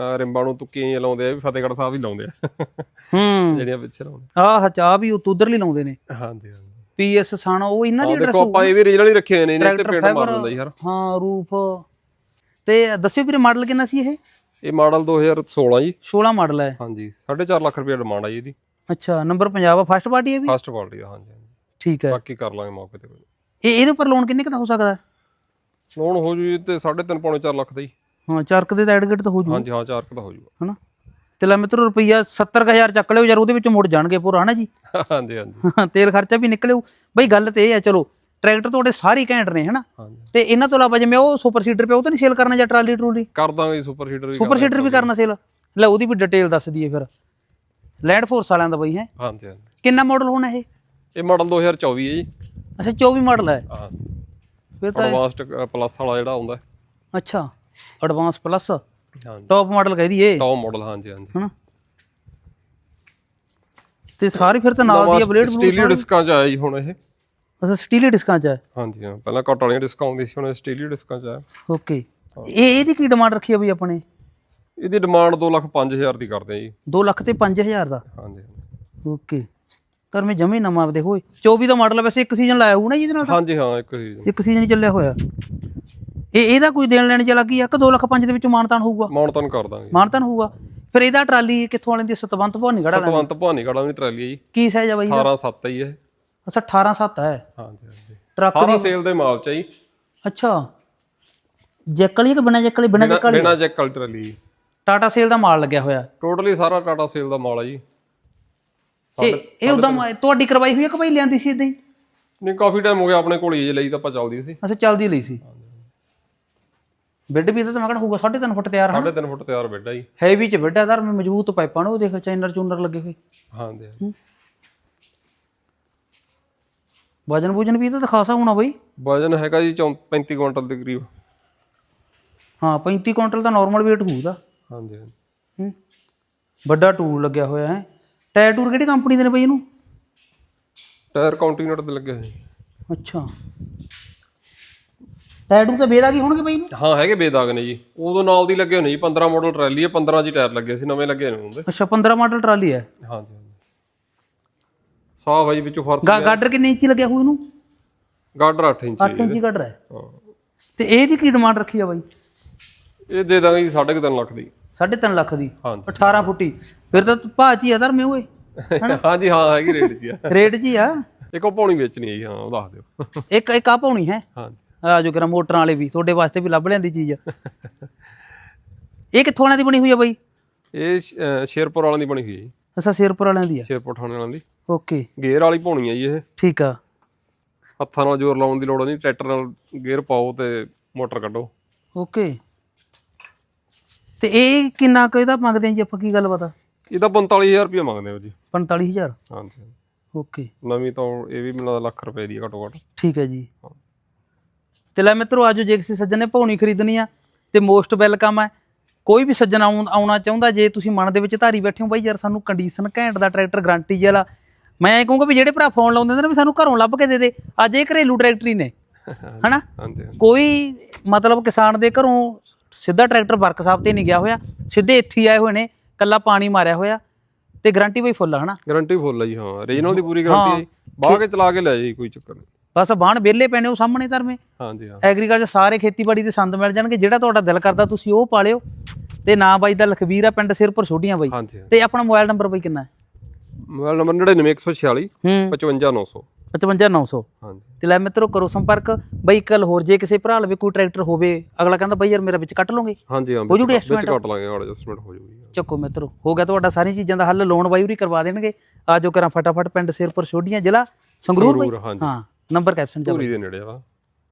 ਆ ਰਿੰਬਾਂ ਨੂੰ ਤੁੱਕੀਆਂ ਹੀ ਲਾਉਂਦੇ ਆ ਵੀ ਫਤਿਹਗੜ੍ਹ ਸਾਹਿਬ ਹੀ ਲਾਉਂਦੇ ਆ। ਹੂੰ। ਜਿਹੜੀਆਂ ਪਿੱਛੇ ਲਾਉਂਦੇ। ਆਹ ਹਚਾ ਵੀ ਉਹ ਉਧਰਲੀ ਲਾਉਂਦੇ ਨੇ। ਹਾਂਜੀ ਹਾਂਜੀ। ਪੀਐਸ ਸਾਣਾ ਉਹ ਇਹਨਾਂ ਦੀ ਐਡਰੈਸ ਦੇਖੋ ਆਪਾਂ ਇਹ ਵੀ origignal ਹੀ ਰੱਖੇ ਹੋਏ ਨੇ ਇਹਨਾਂ ਤੇ ਪੇਂਟ ਮਾਰ ਦਿੰਦਾ ਯਾਰ ਹਾਂ ਰੂਫ। ਤੇ ਦੱਸਿਓ ਵੀਰੇ ਮਾਡਲ ਕਿੰਨਾ ਸੀ ਇਹ? ਇਹ ਮਾਡਲ 2016 ਜੀ। 16 ਮਾਡਲ ਹੈ। ਹਾਂਜੀ 4.5 ਲੱਖ ਰੁਪਏ ਡਿਮਾਂਡ ਆ ਜੀ ਇਹਦੀ। ਅੱਛਾ ਨੰਬਰ ਪੰਜਾਬ ਆ ਫਸਟ ਪਾਰਟੀ ਹੈ ਵੀ? ਫਸਟ ਕੁਆਲਿਟੀ ਦਾ ਹਾਂਜੀ ਠੀਕ ਹੈ। ਬਾਕੀ ਕਰ ਲਾਂਗੇ ਮੌਕੇ ਤੇ ਕੋਈ। ਇਹ ਇਹਦੇ ਉੱਪਰ ਲੋਨ ਕਿੰਨੇ ਕੁ ਦਾ ਹੋ ਸਕਦਾ? ਹੈ? ਲੋਨ ਹੋ ਜੂ ਤੇ 3.5 ਪੌਣੇ 4 ਲੱਖ ਦਾ ਜੀ। ਹਾਂ ਚਰਕ ਦੇ ਤਾਂ ਐਡਗੇਟ ਤਾਂ ਹੋ ਜੂ। ਹਾਂਜੀ ਹਾਂ 4 ਦਾ ਹੋ ਜੂਗਾ। ਹਨਾ? ਤੇ ਲੈ ਮਿੱਤਰੋ ਰੁਪਈਆ 70000 ਚੱਕ ਲਿਓ ਯਾਰ ਉਹਦੇ ਵਿੱਚੋਂ ਮੁੜ ਜਾਣਗੇ ਪੂਰਾ ਹਨਾ ਜੀ? ਹਾਂਜੀ ਹਾਂਜੀ। ਤੇਲ ਖਰਚਾ ਵੀ ਨਿਕਲਿਓ। ਬਈ ਗੱਲ ਤੇ ਇਹ ਹੈ ਚਲੋ ਟਰੈਕਟਰ ਤੁਹਾਡੇ ਸਾਰੇ ਹੀ ਘੈਂਟ ਨੇ ਹਨਾ? ਤੇ ਇਹਨਾਂ ਤੋਂ ਇਲਾਵਾ ਜਿਵੇਂ ਉਹ ਸੁਪਰ ਸੀਡਰ ਪਿਆ ਉਹ ਤਾਂ ਨਹੀਂ ਸੇਲ ਕਰਨਾ ਜਾਂ ਟਰਾਲੀ ਟਰੂਲੀ? ਕਰ ਦਾਂਗੇ ਸੁਪਰ ਸੀਡਰ ਵੀ ਸੁਪਰ ਸੀਡਰ ਵੀ ਕਰਨਾ ਸੇਲ? ਲੈ ਉਹਦੀ ਵੀ ਡਿਟੇਲ ਦੱਸ ਦਈਏ ਫਿਰ। ਲੈਂਡ ਫੋਰਸ ਵਾਲਿਆਂ ਦਾ ਬਈ ਹੈ? ਹਾਂਜੀ ਹਾਂਜੀ। ਕਿੰਨਾ ਮਾਡਲ ਹੋਣਾ ਇਹ? ਇਹ ਮਾਡਲ 2024 ਹੈ ਜੀ। ਅੱਛਾ 24 ਮਾਡਲ ਹੈ। ਹਾਂਜੀ। ਫਿਰ ਤਾਂ ਐਡਵਾਂਸਡ ਪਲੱਸ ਵਾਲਾ ਜਿਹੜਾ ਆਉਂਦਾ ਅੱਛਾ ਐਡਵਾਂਸ ਪਲੱਸ ਹਾਂਜੀ। ਟੌਪ ਮਾਡਲ ਕਹਿ ਦਈਏ। ਟੌਪ ਮਾਡਲ ਹਾਂਜੀ ਹਾਂਜੀ। ਹਨਾ? ਤੇ ਸਾਰੀ ਫਿਰ ਤਾਂ ਨਾਲ ਦੀ ਬਲੇਡ ਸਟੀਲੀਓ ਡਿਸਕਾਂ ਚ ਆਇਆ ਜੀ ਹੁਣ ਇਹ। ਅੱਛਾ ਸਟੀਲੀ ਡਿਸਕਾਂ ਚ ਹੈ? ਹਾਂਜੀ ਹਾਂ। ਪਹਿਲਾਂ ਘੱਟ ਵਾਲੀਆਂ ਡਿਸਕਾਂ ਆਉਂਦੀ ਸੀ ਹੁਣ ਸਟੀਲੀਓ ਡਿਸਕਾਂ ਚ ਆਇਆ ਓਕੇ। ਇਹ ਇਹਦੀ ਕੀ ਡਿਮਾਂਡ ਰੱਖੀ ਆ ਬਈ ਆਪਣੇ? ਇਹਦੀ ਡਿਮਾਂਡ 2 ਲੱਖ 5000 ਦੀ ਕਰਦੇ ਆ ਜੀ। 2 ਲੱਖ ਤੇ 5000 ਦਾ? ਹਾਂਜੀ ਓਕੇ। ਕਰ ਮੈਂ ਜਮੇ ਨਵਾਂ ਦੇਖੋ ਓਏ 24 ਦਾ ਮਾਡਲ ਵੈਸੇ ਇੱਕ ਸੀਜ਼ਨ ਲਾਇਆ ਹੋਊ ਨਾ ਜੀ ਇਹਦੇ ਨਾਲ ਤਾਂ? ਹਾਂਜੀ ਹਾਂ ਇੱਕ ਹੀ ਇੱਕ ਸੀਜ਼ਨ ਹੀ ਚੱਲਿਆ ਹੋਇਆ। ਇਹ ਇਹਦਾ ਕੋਈ ਦੇਣ ਲੈਣ ਚ ਲੱਗੀ ਆ? ਕਿ 2 ਲੱਖ 5 ਦੇ ਵਿੱਚ ਮਾਨਤਾਨ ਹੋਊਗਾ? ਮਾਨਤਨ ਕਰ ਦਾਂਗੇ। ਮਾਨਤਾਨ ਹੋਊਗਾ। ਫਿਰ ਇਹਦਾ ਟਰਾਲੀ ਕਿੱਥੋਂ ਵਾਲਿਆਂ ਦੀ? ਸਤਵੰਤ ਭਵਾਨੀ ਗੜਾ ਸਤਵੰਤ ਭਾਨੀਗੜ੍ਹ ਦੀ ਟਰਾਲੀ ਹੈ ਜੀ। ਕੀ ਸਾਈਜ਼ ਆ ਬਾਈ 18 7 ਹੈ ਇਹ। ਅੱਛਾ 18 7 ਹੈ। ਹਾਂਜੀ ਹਾਂਜੀ। ਟਰੱਕ ਸਾਰਾ ਸੇਲ ਦੇ ਮਾਲ ਚ ਹੈ ਜੀ। ਅੱਛਾ। ਜੈਕ ਵਾਲੀ ਕਿ ਬਿਨਾ ਜੈਕ ਵਾਲੀ ਬਿਨਾ ਜੈਕ ਵਾਲੀ ਬਿਨਾ ਜੈਕ ਵਾਲੀ ਟਰਾਲੀ। ਟਾਟਾ ਸੇਲ ਦਾ ਮਾਲ ਲੱਗਿਆ ਹੋਇਆ। ਟੋਟਲੀ ਸਾਰਾ ਟਾਟਾ ਸੇਲ ਦਾ ਮਾਲ ਹੈ ਜੀ। ਇਹ ਇਹ ਉਦਾਂ ਤੁਹਾਡੀ ਕਰਵਾਈ ਹੋਈ ਹੈ ਕਿ ਭਾਈ ਲਿਆਂਦੀ ਸੀ ਇਦਾਂ ਹੀ? ਨਹੀਂ ਕਾਫੀ ਟਾਈਮ ਹੋ ਗਿਆ ਆਪਣੇ ਕੋਲ ਹੀ ਜੇ ਲਈ ਤਾਂ ਆਪਾਂ ਚੱਲਦੀ ਸੀ। ਅੱਛਾ ਚੱਲਦੀ ਲਈ ਸੀ। ਬੈੱਡ ਵੀ ਇਹਦਾ ਤਾਂ ਮੈਂ ਕਹਿੰਦਾ ਹੋਊਗਾ 3.5 ਫੁੱਟ ਤਿਆਰ ਹਾਂ 3.5 ਫੁੱਟ ਤਿਆਰ ਬੈੱਡ ਆ ਜੀ। ਹੈਵੀ ਚ ਬੈੱਡ ਆ ਦਰ ਮਜ਼ਬੂਤ ਪਾਈਪਾਂ ਨੇ ਉਹ ਦੇਖ ਚਾਈਨਰ ਚੂਨਰ ਲੱਗੇ ਹੋਏ। ਹਾਂਜੀ ਹਾਂਜੀ। ਵਜਨ ਵੂਜਨ ਵੀ ਇਹਦਾ ਤਾਂ ਖਾਸਾ ਹੋਣਾ ਬਈ। ਵਜਨ ਹੈਗਾ ਜੀ 34 35 ਕੁਇੰਟਲ ਦੇ ਕਰੀਬ। ਹਾਂ 35 ਕੁਇੰਟਲ ਦਾ ਨਾਰਮਲ weight ਹੋਊਗਾ। ਹਾਂਜੀ ਹਾਂਜੀ। ਹੂੰ। ਵੱਡਾ ਟੂਲ ਲੱਗਿਆ ਹੋਇਆ ਹੈ। ਟਾਇਰ ਟੂਰ ਕਿਹੜੀ ਕੰਪਨੀ ਦੇ ਨੇ ਬਈ ਇਹਨੂੰ? ਟਾਇਰ ਕੰਟੀਨੈਂਟ ਤੇ ਲੱਗੇ ਹੋਏ। ਜੀ ਅੱਛਾ। ਟਾਇਰ ਟੂਰ ਤਾਂ ਬੇਦਾਗੀ ਹੋਣਗੇ ਬਈ ਇਹਨੂੰ? ਹਾਂ ਹੈਗੇ ਬੇਦਾਗ ਨੇ ਜੀ। ਉਦੋਂ ਨਾਲ ਦੀ ਲੱਗੇ ਹੋਏ ਨੇ ਜੀ 15 ਮਾਡਲ ਟਰਾਲੀ ਹੈ 15 ਜੀ ਟਾਇਰ ਲੱਗੇ ਸੀ ਨਵੇਂ ਲੱਗੇ ਨੇ ਹੁੰਦੇ ਅੱਛਾ 15 ਮਾਡਲ ਟਰਾਲੀ ਹੈ। ਹਾਂਜੀ ਹਾਂਜੀ। ਸਾਫ਼ ਹੈ ਜੀ ਵਿੱਚੋਂ ਫਰਸ਼ ਗਾ ਗਾਡਰ ਕਿੰਨੇ ਇੰਚੀ ਲੱਗਿਆ ਹੋਊ ਇਹਨੂੰ? ਗਾਡਰ 8 ਇੰਚ 8 ਇੰਚੀ ਗਾਡਰ ਹੈ। ਹਾਂ। ਤੇ ਇਹਦੀ ਕੀ ਡਿਮਾਂਡ ਰੱਖੀ ਆ ਬਾਈ? ਇਹ ਦੇ ਦਾਂਗੇ ਜੀ 3.5 ਲੱਖ ਦੀ। 3.5 ਲੱਖ ਦੀ? ਹਾਂਜੀ। 18 ਫੁੱਟੀ। ਫਿਰ ਤਾਂ ਭਾਜੀ ਆ ਧਰਮੇ ਓਏ ਹਾਂਜੀ ਹਾਂ ਹੈਗੀ ਰੇਟ ਜੀ ਆ। ਰੇਟ ਜੀ ਆ। ਇੱਕ ਉਹ ਪੌਣੀ ਵੇਚਣੀ ਹੈ ਜੀ ਹਾਂ ਉਹ ਦੱਸ ਦਿਓ। ਇੱਕ ਇੱਕ ਆ ਪਾਉਣੀ ਹੈ। ਹਾਂਜੀ। ਆ ਜੋ ਕਰਾਂ ਮੋਟਰਾਂ ਵਾਲੇ ਵੀ ਤੁਹਾਡੇ ਵਾਸਤੇ ਵੀ ਲੱਭ ਲੈਂਦੀ ਚੀਜ਼ ਇਹ ਕਿੱਥੋਂ ਵਾਲਿਆਂ ਦੀ ਬਣੀ ਹੋਈ ਆ ਬਾਈ? ਇਹ ਸ਼- ਅਹ ਸ਼ੇਰਪੁਰ ਵਾਲਿਆਂ ਦੀ ਬਣੀ ਹੋਈ ਹੈ ਜੀ। ਅੱਛਾ ਸ਼ੇਰਪੁਰ ਵਾਲਿਆਂ ਦੀ ਆ। ਸ਼ੇਰਪੁਰ ਥਾਣੇ ਵਾਲਿਆਂ ਦੀ। ਓਕੇ। ਗੇਅਰ ਵਾਲੀ ਪੌਣੀ ਹੈ ਜੀ ਇਹ। ਠੀਕ ਆ। ਹੱਥਾਂ ਨਾਲ ਜ਼ੋਰ ਲਾਉਣ ਦੀ ਲੋੜ ਨਹੀਂ ਟਰੈਕਟਰ ਨਾਲ ਗੇਅਰ ਪਾਓ ਤੇ ਮੋਟਰ ਕੱਢੋ। ਓਕੇ। ਤੇ ਇਹ ਕਿੰਨਾ ਕੁ ਇਹਦਾ ਮੰਗਦੇ ਆ ਜੀ ਆਪਾਂ ਕੀ ਗੱਲ ਪਤਾ? ਇਹਦਾ 45000 ਰੁਪਏ ਮੰਗਦੇ ਹੋ ਜੀ। 45000 ਹਾਂਜੀ। ਓਕੇ। ਨਵੀਂ ਤਾਂ ਇਹ ਵੀ ਮੈਨੂੰ ਲੱਗਦਾ ਲੱਖ ਰੁਪਏ ਦੀ ਹੈ ਘੱਟੋ ਘੱਟ। ਠੀਕ ਹੈ ਜੀ। ਤੇ ਲੈ ਮਿੱਤਰੋ ਆਜੋ ਜੇ ਕਿਸੇ ਸੱਜਣ ਨੇ ਭੌਣੀ ਖਰੀਦਣੀ ਆ ਤੇ ਮੋਸਟ ਵੈਲਕਮ ਹੈ ਕੋਈ ਵੀ ਸੱਜਣ ਆਉਣ- ਆਉਣਾ ਚਾਹੁੰਦਾ ਜੇ ਤੁਸੀਂ ਮਨ ਦੇ ਵਿੱਚ ਧਾਰੀ ਬੈਠੇ ਹੋ ਬਾਈ ਯਾਰ ਸਾਨੂੰ ਕੰਡੀਸ਼ਨ ਘੈਂਟ ਦਾ ਟਰੈਕਟਰ ਗਾਰੰਟੀ ਵਾਲਾ ਮੈਂ ਇਹ ਕਹੂੰਗਾ ਵੀ ਜਿਹੜੇ ਭਰਾ ਫੋਨ ਲਾਉਂਦੇ ਨੇ ਨਾ ਵੀ ਸਾਨੂੰ ਘਰੋਂ ਲੱਭ ਕੇ ਦੇ ਦੇ ਅੱਜ ਇਹ ਘਰੇਲੂ ਟਰੈਕਟਰ ਨੇ। ਹਨਾ? ਹਾਂਜੀ। ਕੋਈ ਮਤਲਬ ਕਿਸਾਨ ਦੇ ਘਰੋਂ ਸਿੱਧਾ ਟਰੈਕਟਰ ਵਰਕਸ਼ਾਪ ਤੇ ਨਹੀਂ ਗਿਆ ਹੋਇਆ ਸਿੱਧੇ ਇੱਥੇ ਹੀ ਆਏ ਹੋਏ ਨੇ ਕੱਲਾ ਪਾਣੀ ਮਾਰਿਆ ਹੋਇਆ ਤੇ ਗਾਰੰਟੀ ਬਈ ਫੁੱਲ ਆ ਹਨਾ? ਗਾਰੰਟੀ ਫੁੱਲ ਹੈ ਜੀ ਹਾਂ। ਰੀਜਨਲ ਦੀ ਪੂਰੀ ਗਾਰੰਟੀ। ਬਾਹ ਕੇ ਚਲਾ ਕੇ ਲੈ ਜੀ ਕੋਈ ਚੱਕਰ ਨਹੀਂ। ਬਸ ਬਾਣ ਵਿਹਲੇ ਪੈਣੇ ਉਹ ਸਾਹਮਣੇ ਧਰਮੇ ਹਾਂਜੀ ਹਾਂ। ਐਗਰੀਕਲਚਰ ਸਾਰੇ ਖੇਤੀਬਾੜੀ ਦੇ ਸੰਦ ਮਿਲ ਜਾਣਗੇ ਜਿਹੜਾ ਤੁਹਾਡਾ ਦਿਲ ਕਰਦਾ ਤੁਸੀਂ ਉਹ ਪਾਲਿਓ। ਤੇ ਨਾਂ ਬਾਈ ਦਾ ਲਖਵੀਰ ਆ ਪਿੰਡ ਸਿਰਪੁਰ ਛੋਟੀਆਂ ਬਾਈ। ਤੇ ਆਪਣਾ ਮੋਬਾਈਲ ਨੰਬਰ ਬਾਈ ਕਿੰਨਾ ਹੈ? ਮੋਬਾਈਲ ਨੰਬਰ 99146 ਹੂੰ। 55900 55900 ਹਾਂਜੀ। ਤੇ ਲੈ ਮਿੱਤਰੋ ਕਰੋ ਸੰਪਰਕ। ਬਈ ਕੱਲ ਹੋਰ ਜੇ ਕਿਸੇ ਭਰਾ ਲਵੇ ਕੋਈ ਟਰੈਕਟਰ ਹੋਵੇ ਅਗਲਾ ਕਹਿੰਦਾ ਬਈ ਯਾਰ ਮੇਰਾ ਵਿੱਚ ਕੱਟ ਲਓਗੇ ਹਾਂਜੀ ਹਾਂ ਹੋ ਜੂਗੀ ਕੱਟ- ਵਿੱਚ? ਕੱਟ ਲਾਂਗੇ ਐਡਜਸਟਮੈਂਟ ਹੋ ਜੂਗੀ। ਚੱਕੋ ਮਿੱਤਰੋ ਹੋ ਗਿਆ ਤੁਹਾਡਾ ਸਾਰੀਆਂ ਚੀਜ਼ਾਂ ਦਾ ਹੱਲ ਲੋਨ ਬਾਈ ਉਰੀ ਕਰਵਾ ਦੇਣਗੇ। ਆਜੋ ਕਰਾਂ ਫਟਾਫਟ ਪਿੰਡ ਸਿਰਪੁਰ ਛੋਡੀਆਂ ਜ਼ਿਲ੍ਹਾ ਸੰਗਰੂਰ ਬਾਈ। ਸੰਗਰੂਰ, ਹਾਂਜੀ। ਹਾਂ ਨੰਬਰ ਕੈਪਸ਼ਨ ਚ ਧੂਰੀ ਦੇ ਨੇੜੇ ਆ।